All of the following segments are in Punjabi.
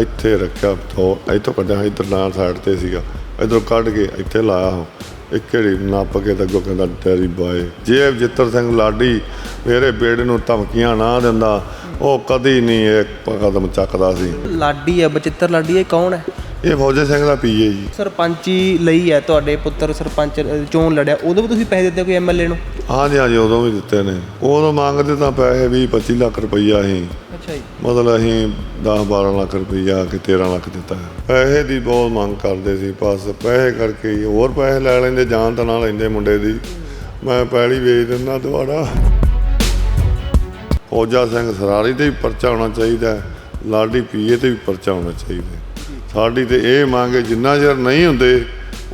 ਇੱਥੇ ਰੱਖਿਆ ਤੋਂ ਇੱਥੋਂ ਕੱਢਿਆ ਇੱਧਰ ਨਾਲ ਸਾਈਡ ਤੇ ਸੀਗਾ। ਇੱਧਰੋਂ ਕੱਢ ਕੇ ਇੱਥੇ ਲਾਇਆ ਉਹ। ਇੱਕ ਕਿਹੜੀ ਨੱਪ ਕੇ ਤੇ ਅੱਗੋਂ ਕਹਿੰਦਾ ਟੈਰੀ ਬਾਏ। ਜੇ ਜਿੱਤਰ ਸਿੰਘ ਲਾਡੀ ਮੇਰੇ ਬੇੜੇ ਨੂੰ ਧਮਕੀਆਂ ਨਾ ਦਿੰਦਾ ਉਹ ਕਦੀ ਨਹੀਂ ਇੱਕ ਕਦਮ ਚੱਕਦਾ ਸੀ। ਲਾਡੀ ਹੈ ਬਚਿੱਤਰ ਲਾਡੀ ਇਹ ਕੌਣ ਹੈ? ਇਹ ਫੌਜੀ ਸਿੰਘ ਦਾ ਪੀਏ ਜੀ। ਸਰਪੰਚੀ ਲਈ ਹੈ ਤੁਹਾਡੇ ਪੁੱਤਰ ਸਰਪੰਚ ਚੋਣ ਲੜਿਆ। ਉਦੋਂ ਵੀ ਤੁਸੀਂ ਪੈਸੇ ਦਿੱਤੇ ਕੋਈ ਐਮਐਲਏ ਨੂੰ? ਹਾਂਜੀ ਹਾਂਜੀ ਉਦੋਂ ਵੀ ਦਿੱਤੇ ਨੇ। ਉਦੋਂ ਮੰਗਦੇ ਤਾਂ ਪੈਸੇ 20 25 ਲੱਖ ਰੁਪਈਆ ਸੀ ਅੱਛਾ ਜੀ। ਮਤਲਬ ਅਸੀਂ 10 12 ਲੱਖ ਰੁਪਈਆ ਕਿ 13 ਲੱਖ ਦਿੱਤਾ ਪੈਸੇ ਦੀ ਬਹੁਤ ਮੰਗ ਕਰਦੇ ਸੀ ਬਸ ਪੈਸੇ ਕਰਕੇ ਹੀ ਹੋਰ ਪੈਸੇ ਲੈ ਲੈਂਦੇ ਜਾਨ ਤਾਂ ਨਾ ਲੈਂਦੇ ਮੁੰਡੇ ਦੀ। ਮੈਂ ਪੈਲੀ ਵੇਚ ਦਿੰਦਾ ਤੁਹਾਡਾ ਫੌਜਾ ਸਿੰਘ ਸਰਾਰੀ ਤੇ ਵੀ ਪਰਚਾ ਹੋਣਾ ਚਾਹੀਦਾ ਹੈ, ਲਾਡੀ ਪੀਏ ਤੇ ਵੀ ਪਰਚਾ ਹੋਣਾ ਚਾਹੀਦਾ ਹੈ। ਸਾਡੀ ਤੇ ਇਹ ਮੰਗ ਹੈ, ਜਿੰਨਾ ਚਿਰ ਨਹੀਂ ਹੁੰਦੇ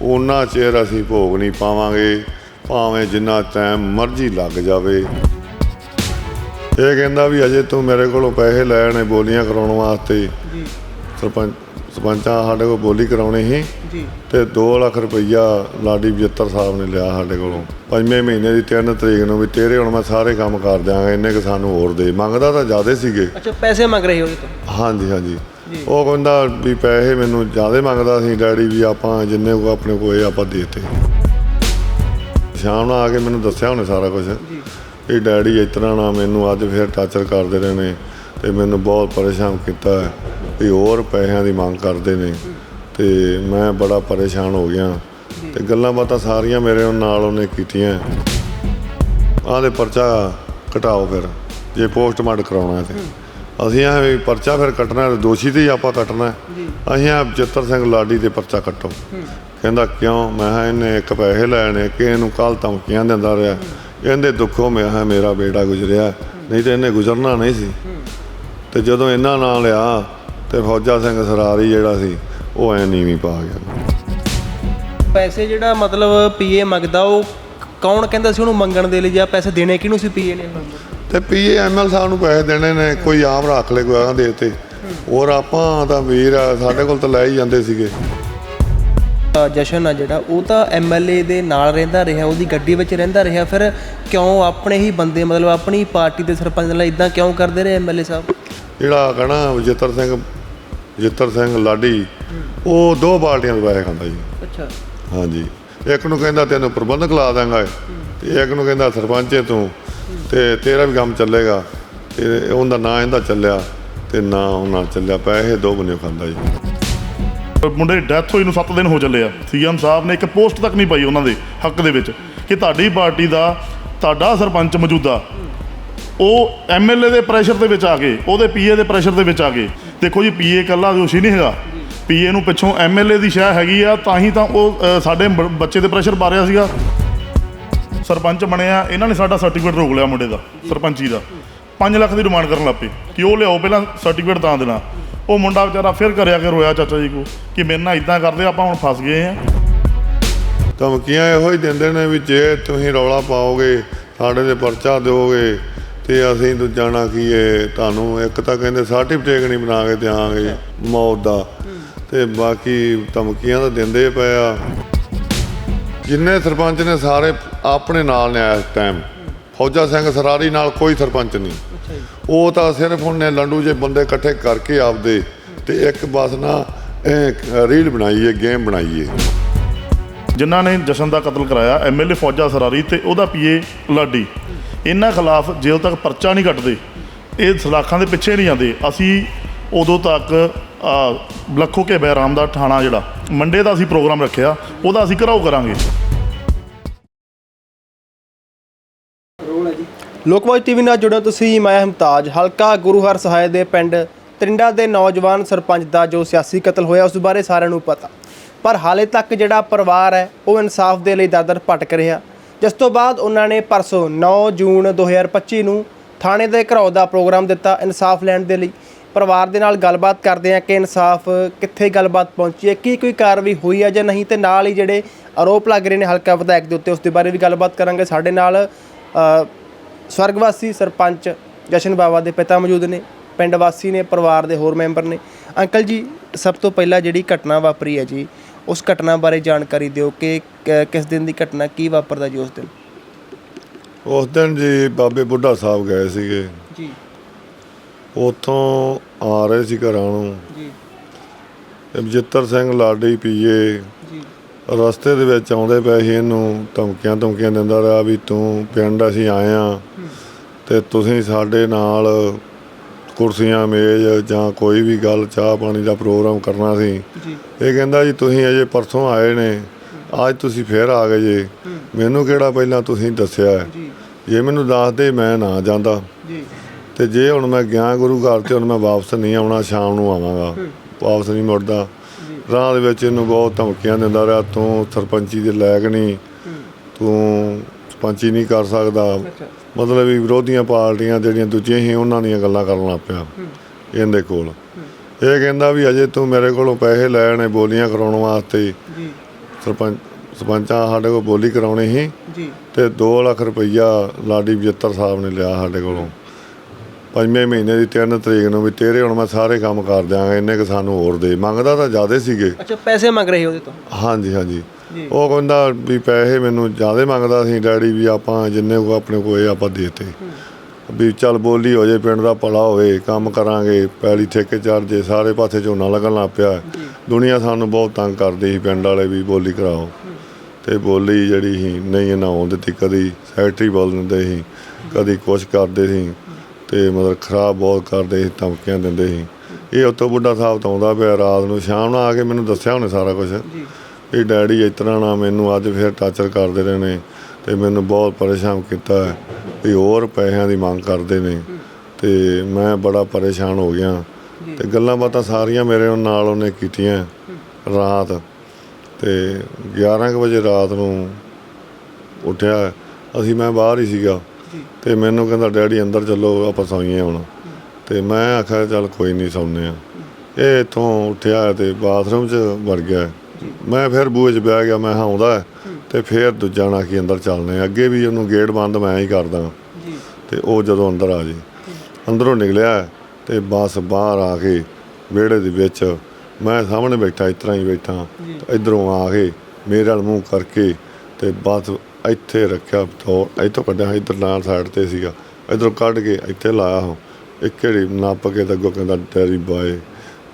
ਉਹਨਾਂ ਚਿਰ ਅਸੀਂ ਭੋਗ ਨਹੀਂ ਪਾਵਾਂਗੇ। ਭਾਵੇਂ ਜਿੰਨਾ ਟਾਈਮ ਮਰਜ਼ੀ ਲੱਗ ਜਾਵੇ। ਇਹ ਕਹਿੰਦਾ ਵੀ ਅਜੇ ਤੂੰ ਮੇਰੇ ਕੋਲੋਂ ਪੈਸੇ ਲੈਣੇ ਬੋਲੀਆਂ ਕਰਾਉਣ ਵਾਸਤੇ। ਜੀ। ਸਰਪੰਚ ਸਰਪੰਚਾਂ ਸਾਡੇ ਕੋਲ ਬੋਲੀ ਕਰਾਉਣੀ ਸੀ। ਜੀ। ਤੇ 2 ਲੱਖ ਰੁਪਈਆ ਲਾਡੀ 75 ਸਾਹਿਬ ਨੇ ਲਿਆ ਸਾਡੇ ਕੋਲੋਂ। ਪੰਜਵੇਂ ਮਹੀਨੇ ਦੀ 3 ਤਰੀਕ ਨੂੰ ਵੀ ਤੇਰੇ ਹੁਣ ਮੈਂ ਸਾਰੇ ਕੰਮ ਕਰ ਦਿਆਂਗਾ ਇੰਨੇ ਕਿ ਸਾਨੂੰ ਹੋਰ ਦੇ। ਮੰਗਦਾ ਤਾਂ ਜ਼ਿਆਦੇ ਸੀਗੇ। ਅੱਛਾ ਪੈਸੇ ਮੰਗ ਰਹੇ ਹੋ ਉਹਦੇ ਤੋਂ? ਹਾਂਜੀ ਹਾਂਜੀ। ਉਹ ਕਹਿੰਦਾ ਵੀ ਪੈਸੇ ਮੈਨੂੰ ਜ਼ਿਆਦੇ ਮੰਗਦਾ ਸੀ ਡੈਡੀ ਵੀ ਆਪਾਂ ਜਿੰਨੇ ਕੋ ਆਪਣੇ ਕੋਲ ਇਹ ਆਪਾਂ ਦੇਤੇ। ਸ਼ਾਮ ਨੂੰ ਆ ਕੇ ਮੈਨੂੰ ਦੱਸਿਆ ਉਹਨੇ ਸਾਰਾ ਕੁਝ ਜੀ। ਇਹ ਡੈਡੀ ਇਸ ਤਰ੍ਹਾਂ ਨਾ ਮੈਨੂੰ ਅੱਜ ਫਿਰ ਟਾਰਚਰ ਕਰਦੇ ਰਹੇ ਨੇ ਤੇ ਮੈਨੂੰ ਬਹੁਤ ਪਰੇਸ਼ਾਨ ਕੀਤਾ ਹੈ। ਵੀ ਹੋਰ ਪੈਸਿਆਂ ਦੀ ਮੰਗ ਕਰਦੇ ਨੇ ਤੇ ਮੈਂ ਬੜਾ ਪਰੇਸ਼ਾਨ ਹੋ ਗਿਆ। ਤੇ ਗੱਲਾਂ ਬਾਤਾਂ ਸਾਰੀਆਂ ਮੇਰੇ ਨਾਲ ਉਹਨੇ ਕੀਤੀਆਂ। ਆਹ ਦੇ ਪਰਚਾ ਘਟਾਓ ਫਿਰ ਜੇ ਪੋਸਟਮਾਰਟਮ ਕਰਾਉਣਾ ਤੇ। ਅਸੀਂ ਆ ਵੀ ਪਰਚਾ ਫਿਰ ਕੱਟਣਾ ਦੋਸ਼ੀ ਤੇ ਹੀ ਆਪਾਂ ਕੱਟਣਾ ਹੈ। ਅਸੀਂ ਆ ਜੱਤਰ ਸਿੰਘ ਲਾਡੀ ਤੇ ਪਰਚਾ ਕੱਟੋ। ਕਹਿੰਦਾ ਕਿਉਂ? ਮੈਂ ਇਹਨੇ ਇੱਕ ਪੈਸੇ ਲੈਣੇ ਕਿ ਇਹਨੂੰ ਕੱਲ ਧਮਕੀਆਂ ਦਿੰਦਾ ਰਿਹਾ। ਇਹਦੇ ਦੁੱਖੋਂ ਮੈਂ ਕਿਹਾ ਮੇਰਾ ਬੇਟਾ ਗੁਜ਼ਰਿਆ ਨਹੀਂ ਤੇ ਇਹਨੇ ਗੁਜ਼ਰਨਾ ਨਹੀਂ ਸੀ। ਤੇ ਜਦੋਂ ਇਹਨਾਂ ਨਾਂ ਲਿਆ ਤੇ ਫੌਜਾ ਸਿੰਘ ਸਰਾਰੀ ਜਿਹੜਾ ਸੀ ਉਹ ਐ ਨੀਵੀਂ ਪਾ ਗਿਆ। ਪੈਸੇ ਜਿਹੜਾ ਮਤਲਬ ਪੀਏ ਮੰਗਦਾ ਉਹ ਕੌਣ ਕਹਿੰਦਾ ਸੀ ਉਹਨੂੰ ਮੰਗਣ ਦੇ ਲਈ ਜਾਂ ਪੈਸੇ ਦੇਣੇ ਕਿਹਨੂੰ ਸੀ ਪੀਏ ਨੇ? ਤੇ ਪੀਏ ਐਮਐਲ ਸਾਹਿਬ ਨੂੰ ਪੈਸੇ ਦੇਣੇ ਨੇ ਕੋਈ ਆਮ ਰੱਖ ਲੈ ਕੋਈ ਆਹ ਦੇ ਤੇ। ਹੋਰ ਆਪਾਂ ਤਾਂ ਵੀਰ ਸਾਡੇ ਕੋਲ ਤਾਂ ਲੈ ਹੀ ਜਾਂਦੇ ਸੀਗੇ। ਜਸ਼ਨ ਆ ਜਿਹੜਾ ਉਹ ਤਾਂ ਐਮਐਲਏ ਦੇ ਨਾਲ ਰਹਿੰਦਾ ਰਿਹਾ ਉਹਦੀ ਗੱਡੀ ਵਿੱਚ ਰਹਿੰਦਾ ਰਿਹਾ ਫਿਰ ਕਿਉਂ ਆਪਣੇ ਹੀ ਬੰਦੇ ਮਤਲਬ ਆਪਣੀ ਪਾਰਟੀ ਦੇ ਸਰਪੰਚ ਨਾਲ ਇਦਾਂ ਕਿਉਂ ਕਰਦੇ ਰਹੇ ਐਮਐਲਏ ਸਾਹਿਬ? ਜਿਹੜਾ ਕਹਣਾ ਵਿਜੇਤਰ ਸਿੰਘ ਵਿਜੇਤਰ ਸਿੰਘ ਲਾਡੀ ਉਹ ਦੋ ਬਾਲਟੀਆਂ ਦੇ ਪੈਸੇ ਖਾਂਦਾ ਜੀ। ਅੱਛਾ। ਹਾਂਜੀ। ਇੱਕ ਨੂੰ ਕਹਿੰਦਾ ਤੈਨੂੰ ਪ੍ਰਬੰਧਕ ਲਾ ਦਾਂਗਾ ਤੇ ਇੱਕ ਨੂੰ ਕਹਿੰਦਾ ਸਰਪੰਚ ਤੂੰ ਤੇ ਤੇਰਾ ਵੀ ਕੰਮ ਚੱਲੇਗਾ ਤੇ ਉਹਦਾ ਨਾਂ ਇਹਦਾ ਚੱਲਿਆ ਤੇ ਨਾ ਉਹਨਾਂ ਚੱਲਿਆ ਪੈਸੇ ਦੋ ਬੰਨੇ ਖਾਂਦਾ ਜੀ। ਮੁੰਡੇ ਦੀ ਡੈਥ ਹੋਈ ਨੂੰ 7 ਦਿਨ ਹੋ ਚੱਲੇ ਆ। ਸੀਐਮ ਸਾਹਿਬ ਨੇ ਇੱਕ ਪੋਸਟ ਤੱਕ ਨਹੀਂ ਪਾਈ ਉਹਨਾਂ ਦੇ ਹੱਕ ਦੇ ਵਿੱਚ ਕਿ ਤੁਹਾਡੀ ਪਾਰਟੀ ਦਾ ਤੁਹਾਡਾ ਸਰਪੰਚ ਮੌਜੂਦਾ ਉਹ ਐਮਐਲਏ ਦੇ ਪ੍ਰੈਸ਼ਰ ਦੇ ਵਿੱਚ ਆ ਕੇ ਉਹਦੇ ਪੀਏ ਦੇ ਪ੍ਰੈਸ਼ਰ ਦੇ ਵਿੱਚ ਆ ਕੇ। ਦੇਖੋ ਜੀ ਪੀਏ ਇਕੱਲਾ ਦੋਸ਼ੀ ਨਹੀਂ ਹੈਗਾ। ਪੀਏ ਨੂੰ ਪਿੱਛੋਂ ਐਮਐਲਏ ਦੀ ਸ਼ਾਹ ਹੈਗੀ ਆ ਤਾਂ ਹੀ ਤਾਂ ਉਹ ਅ, ਸਾਡੇ ਬ- ਬੱਚੇ 'ਤੇ ਪ੍ਰੈਸ਼ਰ ਪਾ ਰਿਹਾ ਸੀਗਾ। ਸਰਪੰਚ ਬਣਿਆ ਇਹਨਾਂ ਨੇ ਸਾਡਾ ਸਰਟੀਫਿਕੇਟ ਰੋਕ ਲਿਆ ਮੁੰਡੇ ਦਾ ਸਰਪੰਚੀ ਦਾ। 5 ਲੱਖ ਦੀ ਡਿਮਾਂਡ ਕਰਨ ਲੱਗ ਪਏ ਕਿ ਉਹ ਲਿਆਓ ਪਹਿਲਾਂ ਸਰਟੀਫਿਕੇਟ ਤਾਂ ਦੇਣਾ। ਉਹ ਮੁੰਡਾ ਵਿਚਾਰਾ ਫਿਰ ਘਰੇ ਆ ਕੇ ਰੋਇਆ ਚਾਚਾ ਜੀ ਕੋ ਕਿ ਮੇਰੇ ਨਾਲ ਇਦਾਂ ਕਰਦੇ, ਆਪਾਂ ਹੁਣ ਫਸ ਗਏ ਆ ਧਮਕੀਆਂ ਇਹੋ ਹੀ ਦਿੰਦੇ ਨੇ ਵੀ ਜੇ ਤੁਸੀਂ ਰੌਲਾ ਪਾਓਗੇ, ਸਾਡੇ ਤੇ ਪਰਚਾ ਦਿਓਗੇ, ਤੇ ਅਸੀਂ ਦੂਜਾ ਨਾ ਕੀ ਇਹ ਤੁਹਾਨੂੰ ਇੱਕ ਤਾਂ ਕਹਿੰਦੇ ਸਰਟੀਫਿਕੇਟ ਨਹੀਂ ਬਣਾ ਕੇ ਦਿਆਂਗੇ ਮੌਤ ਦਾ। ਤੇ ਬਾਕੀ ਧਮਕੀਆਂ ਤਾਂ ਦਿੰਦੇ ਪਏ ਆ। ਜਿੰਨੇ ਸਰਪੰਚ ਨੇ ਸਾਰੇ ਆਪਣੇ ਨਾਲ ਨੇ ਇਸ ਟਾਈਮ ਫੌਜਾ ਸਿੰਘ ਸਰਾਰੀ ਨਾਲ ਕੋਈ ਸਰਪੰਚ ਨਹੀਂ। ਉਹ ਤਾਂ ਸਿਰਫ ਉਹਨੇ ਲੰਡੂ ਜੇ ਬੰਦੇ ਇਕੱਠੇ ਕਰਕੇ ਆਪਦੇ ਤੇ ਇੱਕ ਬਸ ਨਾ ਇਹ ਰੀਲ ਬਣਾਈਏ ਗੇਮ ਬਣਾਈਏ। ਜਿਨ੍ਹਾਂ ਨੇ ਜਸ਼ਨ ਦਾ ਕਤਲ ਕਰਾਇਆ ਐਮਐਲਏ ਫੌਜਾ ਸਰਾਰੀ ਤੇ ਉਹਦਾ ਪੀਏ ਲਾਡੀ। ਇਹਨਾਂ ਖਿਲਾਫ ਜਦੋਂ ਤੱਕ ਪਰਚਾ ਨਹੀਂ ਕੱਟਦੇ। ਇਹ ਸਲਾਖਾਂ ਦੇ ਪਿੱਛੇ ਨਹੀਂ ਜਾਂਦੇ। ਅਸੀਂ ਉਦੋਂ ਤੱਕ ਆ, ਲੱਖੋ ਕੇ ਬੈਰਾਮ ਦਾ ਥਾਣਾ ਜਿਹੜਾ ਮੰਡੇ ਦਾ ਅਸੀਂ ਪ੍ਰੋਗਰਾਮ ਰੱਖਿਆ ਉਹਦਾ ਅਸੀਂ ਘਰਾਓ ਕਰਾਂਗੇ। ਲੋਕਵਾਜ ਟੀਵੀ ਨਾਲ ਜੁੜੋ ਤੁਸੀਂ, ਮੈਂ ਹਮਤਾਜ। ਹਲਕਾ ਗੁਰੂ ਹਰ ਸਹਾਇ ਦੇ ਪਿੰਡ ਤਰਿੰਡਾ ਦੇ ਨੌਜਵਾਨ ਸਰਪੰਚ ਦਾ ਜੋ ਸਿਆਸੀ ਕਤਲ ਹੋਇਆ, ਉਸ ਬਾਰੇ ਸਾਰਿਆਂ ਨੂੰ ਪਤਾ। ਪਰ ਹਾਲੇ ਤੱਕ ਜਿਹੜਾ ਪਰਿਵਾਰ ਹੈ, ਉਹ ਇਨਸਾਫ ਦੇ ਲਈ ਦਰ-ਦਰ ਭਟਕ ਰਿਹਾ ਜਿਸ ਤੋਂ ਬਾਅਦ ਉਹਨਾਂ ਨੇ ਪਰਸੋਂ 9 ਜੂਨ 2025 ਨੂੰ ਥਾਣੇ ਦੇ ਘਰੌ ਦਾ ਪ੍ਰੋਗਰਾਮ ਦਿੱਤਾ ਇਨਸਾਫ ਲੈਣ ਦੇ ਲਈ। ਪਰਿਵਾਰ ਦੇ ਨਾਲ ਗੱਲਬਾਤ ਕਰਦੇ ਆ ਕਿ ਇਨਸਾਫ ਕਿੱਥੇ ਗੱਲਬਾਤ ਪਹੁੰਚੀ ਹੈ, ਕੀ ਕੋਈ ਕਾਰਵਾਈ ਹੋਈ ਹੈ ਜਾਂ ਨਹੀਂ, ਤੇ ਨਾਲ ਹੀ ਜਿਹੜੇ ਆਰੋਪ ਲੱਗ ਰਹੇ ਨੇ ਹਲਕਾ ਵਿਧਾਇਕ ਦੇ ਉੱਤੇ, ਉਸ ਦੇ ਬਾਰੇ ਵੀ ਗੱਲਬਾਤ ਕਰਾਂਗੇ। ਸਾਡੇ ਨਾਲ ਸਵਰਗਵਾਸੀ ਸਰਪੰਚ ਜਸ਼ਨ ਬਾਵਾ ਦੇ ਪਿਤਾ ਮੌਜੂਦ ਨੇ ਪਿੰਡ ਵਾਸੀ ਨੇ ਪਰਿਵਾਰ ਦੇ ਹੋਰ ਮੈਂਬਰ ਨੇ। ਅੰਕਲ ਜੀ ਸਭ ਤੋਂ ਪਹਿਲਾਂ ਜਿਹੜੀ ਘਟਨਾ ਵਾਪਰੀ ਹੈ ਜੀ ਉਸ ਘਟਨਾ ਬਾਰੇ ਜਾਣਕਾਰੀ ਦਿਓ ਕਿ ਕ- ਕਿਸ ਦਿਨ ਦੀ ਘਟਨਾ ਕੀ ਵਾਪਰਦਾ ਜੀ ਉਸ ਦਿਨ? ਉਸ ਦਿਨ ਜੀ ਬਾਬੇ ਬੁੱਢਾ ਸਾਹਿਬ ਗਏ ਸੀਗੇ। ਜੀ। ਉੱਥੋਂ ਆ ਰਹੇ ਸੀ ਘਰਾਂ ਨੂੰ। ਜੀ। ਤੇ ਬਜਿੱਤਰ ਸਿੰਘ ਲਾਡੀ ਪੀਏ ਰਸਤੇ ਦੇ ਵਿੱਚ ਆਉਂਦੇ ਪਏ ਸੀ ਇਹਨੂੰ ਧਮਕੀਆਂ ਧਮਕੀਆਂ ਦਿੰਦਾ ਰਿਹਾ ਵੀ ਤੂੰ ਪਿੰਡ ਅਸੀਂ ਆਏ ਆ ਤੇ ਤੁਸੀਂ ਸਾਡੇ ਨਾਲ ਕੁਰਸੀਆਂ ਮੇਜ਼ ਜਾਂ ਕੋਈ ਵੀ ਗੱਲ ਚਾਹ ਪਾਣੀ ਦਾ ਪ੍ਰੋਗਰਾਮ ਕਰਨਾ ਸੀ। ਇਹ ਕਹਿੰਦਾ ਜੀ ਤੁਸੀਂ ਅਜੇ ਪਰਸੋਂ ਆਏ ਨੇ। ਅੱਜ ਤੁਸੀਂ ਫੇਰ ਆ ਗਏ ਜੇ। ਮੈਨੂੰ ਕਿਹੜਾ ਪਹਿਲਾਂ ਤੁਸੀਂ ਦੱਸਿਆ? ਜੀ। ਜੇ ਮੈਨੂੰ ਦੱਸਦੇ ਮੈਂ ਨਾ ਜਾਂਦਾ। ਤੇ ਜੇ ਹੁਣ ਮੈਂ ਗਿਆ ਗੁਰੂ ਘਰ ਤੇ ਹੁਣ ਮੈਂ ਵਾਪਸ ਨਹੀਂ ਆਉਣਾ ਸ਼ਾਮ ਨੂੰ ਆਵਾਂਗਾ। ਵਾਪਸ ਨਹੀਂ ਮੁੜਦਾ। ਰਾਹ ਦੇ ਵਿੱਚ ਇਹਨੂੰ ਬਹੁਤ ਧਮਕੀਆਂ ਦਿੰਦਾ ਰਿਹਾ ਤੂੰ ਸਰਪੰਚੀ ਦੇ ਲਾਇਕ ਨਹੀਂ ਤੂੰ ਸਰਪੰਚੀ ਨਹੀਂ ਕਰ ਸਕਦਾ। ਮਤਲਬ ਵੀ ਵਿਰੋਧੀਆਂ ਪਾਰਟੀਆਂ ਜਿਹੜੀਆਂ ਦੂਜੀਆਂ ਸੀ ਉਹਨਾਂ ਦੀਆਂ ਗੱਲਾਂ ਕਰਨ ਲੱਗ ਪਿਆ ਇਹਦੇ ਕੋਲ। ਇਹ ਕਹਿੰਦਾ ਵੀ ਅਜੇ ਤੂੰ ਮੇਰੇ ਕੋਲੋਂ ਪੈਸੇ ਲੈਣੇ ਬੋਲੀਆਂ ਕਰਾਉਣ ਵਾਸਤੇ। ਜੀ। ਸਰਪੰਚ ਸਰਪੰਚਾਂ ਸਾਡੇ ਕੋਲ ਬੋਲੀ ਕਰਾਉਣੀ ਸੀ ਜੀ। ਤੇ 2 ਲੱਖ ਰੁਪਈਆ ਲਾਡੀ 75 ਸਾਹਿਬ ਨੇ ਲਿਆ ਸਾਡੇ ਕੋਲੋਂ। ਪੰਜਵੇਂ ਮਹੀਨੇ ਦੀ 3 ਤਰੀਕ ਨੂੰ ਵੀ ਤੇਰੇ ਹੁਣ ਮੈਂ ਸਾਰੇ ਕੰਮ ਕਰ ਦਿਆਂਗਾ ਇੰਨੇ ਕਿ ਸਾਨੂੰ ਹੋਰ ਦੇ। ਮੰਗਦਾ ਤਾਂ ਜ਼ਿਆਦੇ ਸੀਗੇ। ਅੱਛਾ ਪੈਸੇ ਮੰਗ ਰਹੇ ਉਹਦੇ ਤੋਂ? ਹਾਂਜੀ ਹਾਂਜੀ। ਉਹ ਕਹਿੰਦਾ ਵੀ ਪੈਸੇ ਮੈਨੂੰ ਜ਼ਿਆਦੇ ਮੰਗਦਾ ਸੀ ਡੈਡੀ ਵੀ ਆਪਾਂ ਜਿੰਨੇ ਕੋ ਆਪਣੇ ਕੋਲ ਆਪਾਂ ਦੇਤੇ। ਵੀ ਚੱਲ ਬੋਲੀ ਹੋ ਜੇ ਪਿੰਡ ਦਾ ਭਲਾ ਹੋਵੇ ਕੰਮ ਕਰਾਂਗੇ ਪੈਲੀ ਠੇਕੇ ਚੜ ਜੇ ਸਾਰੇ ਪਾਸੇ ਝੋਨਾ ਲੱਗਣ ਲੱਗ ਪਿਆ। ਦੁਨੀਆ ਸਾਨੂੰ ਬਹੁਤ ਤੰਗ ਕਰਦੀ ਸੀ ਪਿੰਡ ਵਾਲੇ ਵੀ ਬੋਲੀ ਕਰਾਓ। ਤੇ ਬੋਲੀ ਜਿਹੜੀ ਸੀ ਨਹੀਂ ਆਉਣ ਦਿੱਤੀ ਕਦੀ ਸੈਕਟਰੀ ਬੋਲ ਦਿੰਦੇ ਸੀ ਕਦੀ ਕੁਛ ਕਰਦੇ ਸੀ। ਤੇ ਮਤਲਬ ਖਰਾਬ ਬਹੁਤ ਕਰਦੇ ਸੀ ਧਮਕੀਆਂ ਦਿੰਦੇ ਸੀ। ਇਹ ਉਤੋਂ ਬੁੱਢਾ ਸਾਹਿਬ ਤੋਂ ਆਉਂਦਾ ਪਿਆ ਰਾਤ ਨੂੰ ਸ਼ਾਮ ਨੂੰ ਆ ਕੇ ਮੈਨੂੰ ਦੱਸਿਆ ਉਹਨੇ ਸਾਰਾ ਕੁਝ ਜੀ। ਇਹ ਡੈਡੀ ਇਸ ਤਰ੍ਹਾਂ ਨਾ ਮੈਨੂੰ ਅੱਜ ਫਿਰ ਟਾਰਚਰ ਕਰਦੇ ਰਹੇ ਨੇ ਤੇ ਮੈਨੂੰ ਬਹੁਤ ਪਰੇਸ਼ਾਨ ਕੀਤਾ ਹੈ। ਵੀ ਹੋਰ ਪੈਸਿਆਂ ਦੀ ਮੰਗ ਕਰਦੇ ਨੇ। ਤੇ ਮੈਂ ਬੜਾ ਪਰੇਸ਼ਾਨ ਹੋ ਗਿਆ। ਤੇ ਗੱਲਾਂ ਬਾਤਾਂ ਸਾਰੀਆਂ ਮੇਰੇ ਨਾਲ ਉਹਨੇ ਕੀਤੀਆਂ ਰਾਤ। ਤੇ 11 ਕੁ ਵਜੇ ਰਾਤ ਨੂੰ ਉੱਠਿਆ। ਅਸੀਂ ਮੈਂ ਬਾਹਰ ਹੀ ਸੀਗਾ। ਤੇ ਮੈਨੂੰ ਕਹਿੰਦਾ ਡੈਡੀ ਅੰਦਰ ਚੱਲੋ ਆਪਾਂ ਸੌਈਏ ਹੁਣ। ਤੇ ਮੈਂ ਆਖਿਆ ਚੱਲ ਕੋਈ ਨਹੀਂ ਸੌਂਦੇ ਆ ਇਹ ਇੱਥੋਂ ਉੱਠਿਆ ਤੇ ਬਾਥਰੂਮ 'ਚ ਵੜ ਗਿਆ। ਮੈਂ ਫਿਰ ਬੂਹੇ 'ਚ ਬਹਿ ਗਿਆ ਮੈਂ ਕਿਹਾ ਆਉਂਦਾ ਹੈ, ਤੇ ਫਿਰ ਦੂਜਾ ਨਾ ਕੀ ਅੰਦਰ ਚੱਲਨੇ ਅੱਗੇ ਵੀ ਉਹਨੂੰ ਗੇਟ ਬੰਦ ਮੈਂ ਹੀ ਕਰਦਾ। ਜੀ ਤੇ ਉਹ ਜਦੋਂ ਅੰਦਰ ਆ ਜੇ ਅੰਦਰੋਂ ਨਿਕਲਿਆ ਤੇ ਬਸ ਬਾਹਰ ਆ ਕੇ ਵਿਹੜੇ ਦੇ ਵਿੱਚ ਮੈਂ ਸਾਹਮਣੇ ਬੈਠਾ ਇਸ ਤਰ੍ਹਾਂ ਹੀ ਬੈਠਾ ਤੇ ਇਧਰੋਂ ਆ ਕੇ ਮੇਰੇ ਵੱਲ ਮੂੰਹ ਕਰਕੇ ਤੇ ਬਸ ਇੱਥੇ ਰੱਖਿਆ ਤੋਂ ਇੱਥੋਂ ਕੱਢਿਆ ਇੱਧਰ ਨਾਲ ਸਾਈਡ ਤੇ ਸੀਗਾ। ਇਧਰੋਂ ਕੱਢ ਕੇ ਇੱਥੇ ਲਾਇਆ ਹੋ। ਇੱਕ ਕਿਹੜੀ ਨੱਪ ਕੇ ਤੇ ਅੱਗੋਂ ਕਹਿੰਦਾ ਟੈਰੀ ਬਾਏ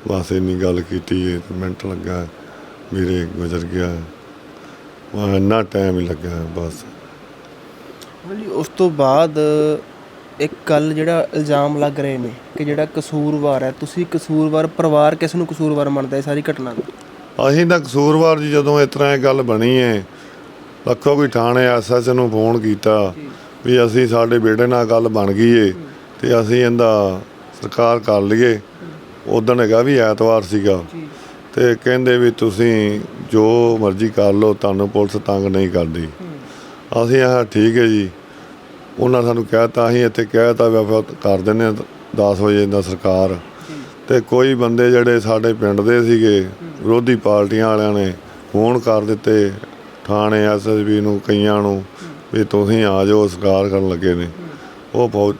ਬਸ ਇੰਨੀ ਗੱਲ ਕੀਤੀ ਏ ਤੇ ਮਿੰਟ ਲੱਗਾ ਮੇਰੇ ਗੁਜ਼ਰ ਗਿਆ। ਵਾ ਇੰਨਾ ਟਾਈਮ ਹੀ ਲੱਗਾ ਬਸ। ਜੀ ਉਸ ਤੋਂ ਬਾਅਦ ਇੱਕ ਗੱਲ ਜਿਹੜਾ ਇਲਜ਼ਾਮ ਲੱਗ ਰਹੇ ਨੇ ਕਿ ਜਿਹੜਾ ਕਸੂਰਵਾਰ ਹੈ ਤੁਸੀਂ ਕਸੂਰਵਾਰ ਪਰਿਵਾਰ ਕਿਸ ਨੂੰ ਕਸੂਰਵਾਰ ਮੰਨਦਾ ਹੈ ਸਾਰੀ ਘਟਨਾ ਦਾ? ਅਸੀਂ ਤਾਂ ਕਸੂਰਵਾਰ ਜੀ ਜਦੋਂ ਇਸ ਤਰ੍ਹਾਂ ਇਹ ਗੱਲ ਬਣੀ ਹੈ ਲੱਖੋ ਕੋਈ ਥਾਣੇ ਐਸਐਸ ਨੂੰ ਫੋਨ ਕੀਤਾ ਵੀ ਅਸੀਂ ਸਾਡੇ ਬੇਟੇ ਨਾਲ ਗੱਲ ਬਣ ਗਈ ਏ ਤੇ ਅਸੀਂ ਇਹਦਾ ਸਰਕਾਰ ਕਰ ਲਈਏ। ਉਦੋਂ ਹੈਗਾ ਵੀ ਐਤਵਾਰ ਸੀਗਾ ਤੇ ਕਹਿੰਦੇ ਵੀ ਤੁਸੀਂ ਜੋ ਮਰਜ਼ੀ ਕਰ ਲਓ ਤੁਹਾਨੂੰ ਪੁਲਿਸ ਤੰਗ ਨਹੀਂ ਕਰਦੀ। ਅਸੀਂ ਆਹ ਠੀਕ ਹੈ ਜੀ। ਉਹਨਾਂ ਸਾਨੂੰ ਕਹਿਤਾ ਅਸੀਂ ਇੱਥੇ ਕਹਿਤਾ ਵੀ ਆਪਾਂ ਕਰ ਦਿੰਦੇ ਹਾਂ 10 ਵਜੇ ਦਾ ਸਰਕਾਰ। ਤੇ ਕੋਈ ਬੰਦੇ ਜਿਹੜੇ ਸਾਡੇ ਪਿੰਡ ਦੇ ਸੀਗੇ ਵਿਰੋਧੀ ਪਾਰਟੀਆਂ ਵਾਲਿਆਂ ਨੇ ਫੋਨ ਕਰ ਦਿੱਤੇ ਥਾਣੇ ਐਸਐਸਬੀ ਨੂੰ ਕਈਆਂ ਨੂੰ ਵੀ ਤੁਸੀਂ ਆ ਜਾਓ ਸਰਕਾਰ ਕਰਨ ਲੱਗੇ ਨੇ। ਉਹ ਫੌਜ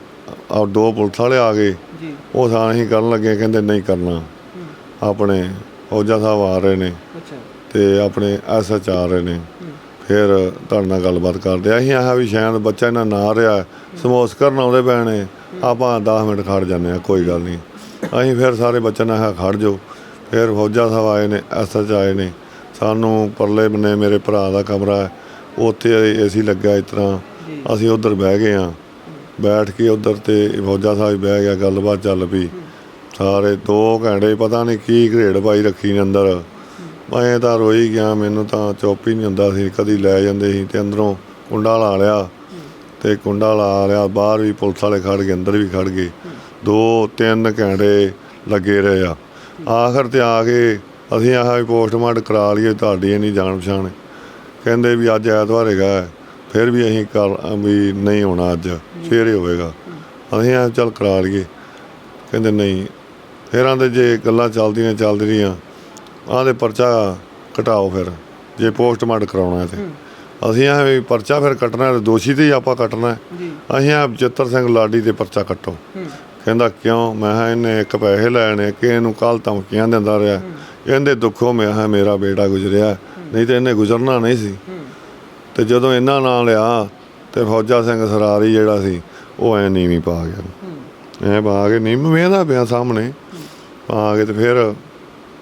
ਆ ਦੋ ਪੁਲਿਸ ਵਾਲੇ ਆ ਗਏ। ਜੀ। ਉਹ ਥਾਂ ਹੀ ਕਰਨ ਲੱਗੇ ਕਹਿੰਦੇ ਨਹੀਂ ਕਰਨਾ। ਆਪਣੇ ਫੌਜਾ ਸਾਹਿਬ ਆ ਰਹੇ ਨੇ ਅੱਛਾ। ਤੇ ਆਪਣੇ ਐਸਐਚ ਆ ਰਹੇ ਨੇ। ਫਿਰ ਤੁਹਾਡੇ ਨਾਲ ਗੱਲਬਾਤ ਕਰਦੇ ਆ। ਅਸੀਂ ਆਹ ਵੀ ਸ਼ਾਇਦ ਬੱਚਾ ਇਹਨਾਂ ਨਾ ਰਿਹਾ। ਸਮੋਸ ਕਰਨ ਆਉਂਦੇ ਨੇ। ਆਪਾਂ 10 ਮਿੰਟ ਖੜ ਜਾਂਦੇ ਆ ਕੋਈ ਗੱਲ ਨਹੀਂ। ਅਸੀਂ ਫਿਰ ਸਾਰੇ ਬੱਚੇ ਨੇ ਆਹ ਖੜ ਜਾਓ। ਫਿਰ ਫੌਜਾ ਸਾਹਿਬ ਆਏ ਨੇ ਐਸਐਚ ਆਏ ਨੇ। ਸਾਨੂੰ ਪਰਲੇ ਬੰਨੇ ਮੇਰੇ ਭਰਾ ਦਾ ਕਮਰਾ ਹੈ। ਉੱਥੇ ਏਸੀ ਲੱਗਾ ਇਸ ਤਰ੍ਹਾਂ। ਅਸੀਂ ਉਧਰ ਬਹਿ ਗਏ ਆ ਬੈਠ ਕੇ ਉਧਰ ਤੇ ਫੌਜਾ ਸਾਹਿਬ ਬਹਿ ਗਿਆ ਗੱਲਬਾਤ ਚੱਲ ਪਈ। ਸਾਰੇ 2 ਘੰਟੇ ਪਤਾ ਨਹੀਂ ਕੀ ਘਰੇੜ ਪਾਈ ਰੱਖੀ ਨੇ ਅੰਦਰ। ਮੈਂ ਤਾਂ ਰੋਈ ਗਿਆ ਮੈਨੂੰ ਤਾਂ ਚੁੱਪ ਹੀ ਨਹੀਂ ਹੁੰਦਾ ਸੀ। ਕਦੀ ਲੈ ਜਾਂਦੇ ਸੀ ਤੇ ਅੰਦਰੋਂ ਕੁੰਡਾ ਲਾ ਲਿਆ। ਤੇ ਕੁੰਡਾ ਲਾ ਲਿਆ ਬਾਹਰ ਵੀ ਪੁਲਿਸ ਵਾਲੇ ਖੜ ਗਏ ਅੰਦਰ ਵੀ ਖੜ ਗਏ। ਦੋ ਤਿੰਨ ਘੰਟੇ ਲੱਗੇ ਰਹੇ ਆ। ਆਖਰ ਤੇ ਆ ਕੇ ਅਸੀਂ ਆਹ ਵੀ ਪੋਸਟਮਾਰਟਮ ਕਰਾ ਲਈਏ ਤੁਹਾਡੀ ਨਹੀਂ ਜਾਣ ਪਛਾਣ ਕਹਿੰਦੇ ਵੀ ਅੱਜ ਐਤਵਾਰ ਹੈਗਾ ਫਿਰ ਵੀ ਅਸੀਂ ਕਰ ਵੀ ਨਹੀਂ ਹੋਣਾ ਅੱਜ ਸਵੇਰੇ ਹੋਵੇਗਾ। ਅਸੀਂ ਆ ਚੱਲ ਕਰਾ ਲਈਏ। ਕਹਿੰਦੇ ਨਹੀਂ ਫਿਰ ਆਂਦੇ ਜੇ ਗੱਲਾਂ ਚੱਲਦੀਆਂ ਚੱਲਦੀ ਰਹੀਆਂ ਆਂਦੇ ਪਰਚਾ ਕਟਾਓ ਫਿਰ ਜੇ ਪੋਸਟਮਾਰਟਮ ਕਰਾਉਣਾ ਤੇ। ਅਸੀਂ ਆ ਵੀ ਪਰਚਾ ਫਿਰ ਕੱਟਣਾ ਹੈ, ਦੋਸ਼ੀ ਤੇ ਹੀ ਆਪਾਂ ਕੱਟਣਾ ਅਸੀਂ ਆ ਬਚਿੱਤਰ ਸਿੰਘ ਲਾਡੀ ਤੇ ਪਰਚਾ ਕੱਟੋ। ਕਹਿੰਦਾ ਕਿਉਂ? ਮੈਂ ਇਹਨੇ ਇੱਕ ਪੈਸੇ ਲੈਣੇ ਕਿ ਇਹਨੂੰ ਕੱਲ ਧਮਕੀਆਂ ਦਿੰਦਾ ਰਿਹਾ। ਇਹਦੇ ਦੁੱਖੋਂ ਮੈਂ ਕਿਹਾ ਮੇਰਾ ਬੇਟਾ ਗੁਜ਼ਰਿਆ। ਨਹੀਂ ਤੇ ਇਹਨੇ ਗੁਜ਼ਰਨਾ ਨਹੀਂ ਸੀ। ਤੇ ਜਦੋਂ ਇਹਨਾਂ ਨਾਂ ਲਿਆ ਤੇ ਫੌਜਾ ਸਿੰਘ ਸਰਾਰੀ ਜਿਹੜਾ ਸੀ ਉਹ ਐ ਨੀਵੀਂ ਪਾ ਗਿਆ। ਐ ਪਾ ਕੇ ਨੀਮ ਵੇਂਦਾ ਪਿਆ ਸਾਹਮਣੇ। ਪਾ ਕੇ ਤੇ ਫਿਰ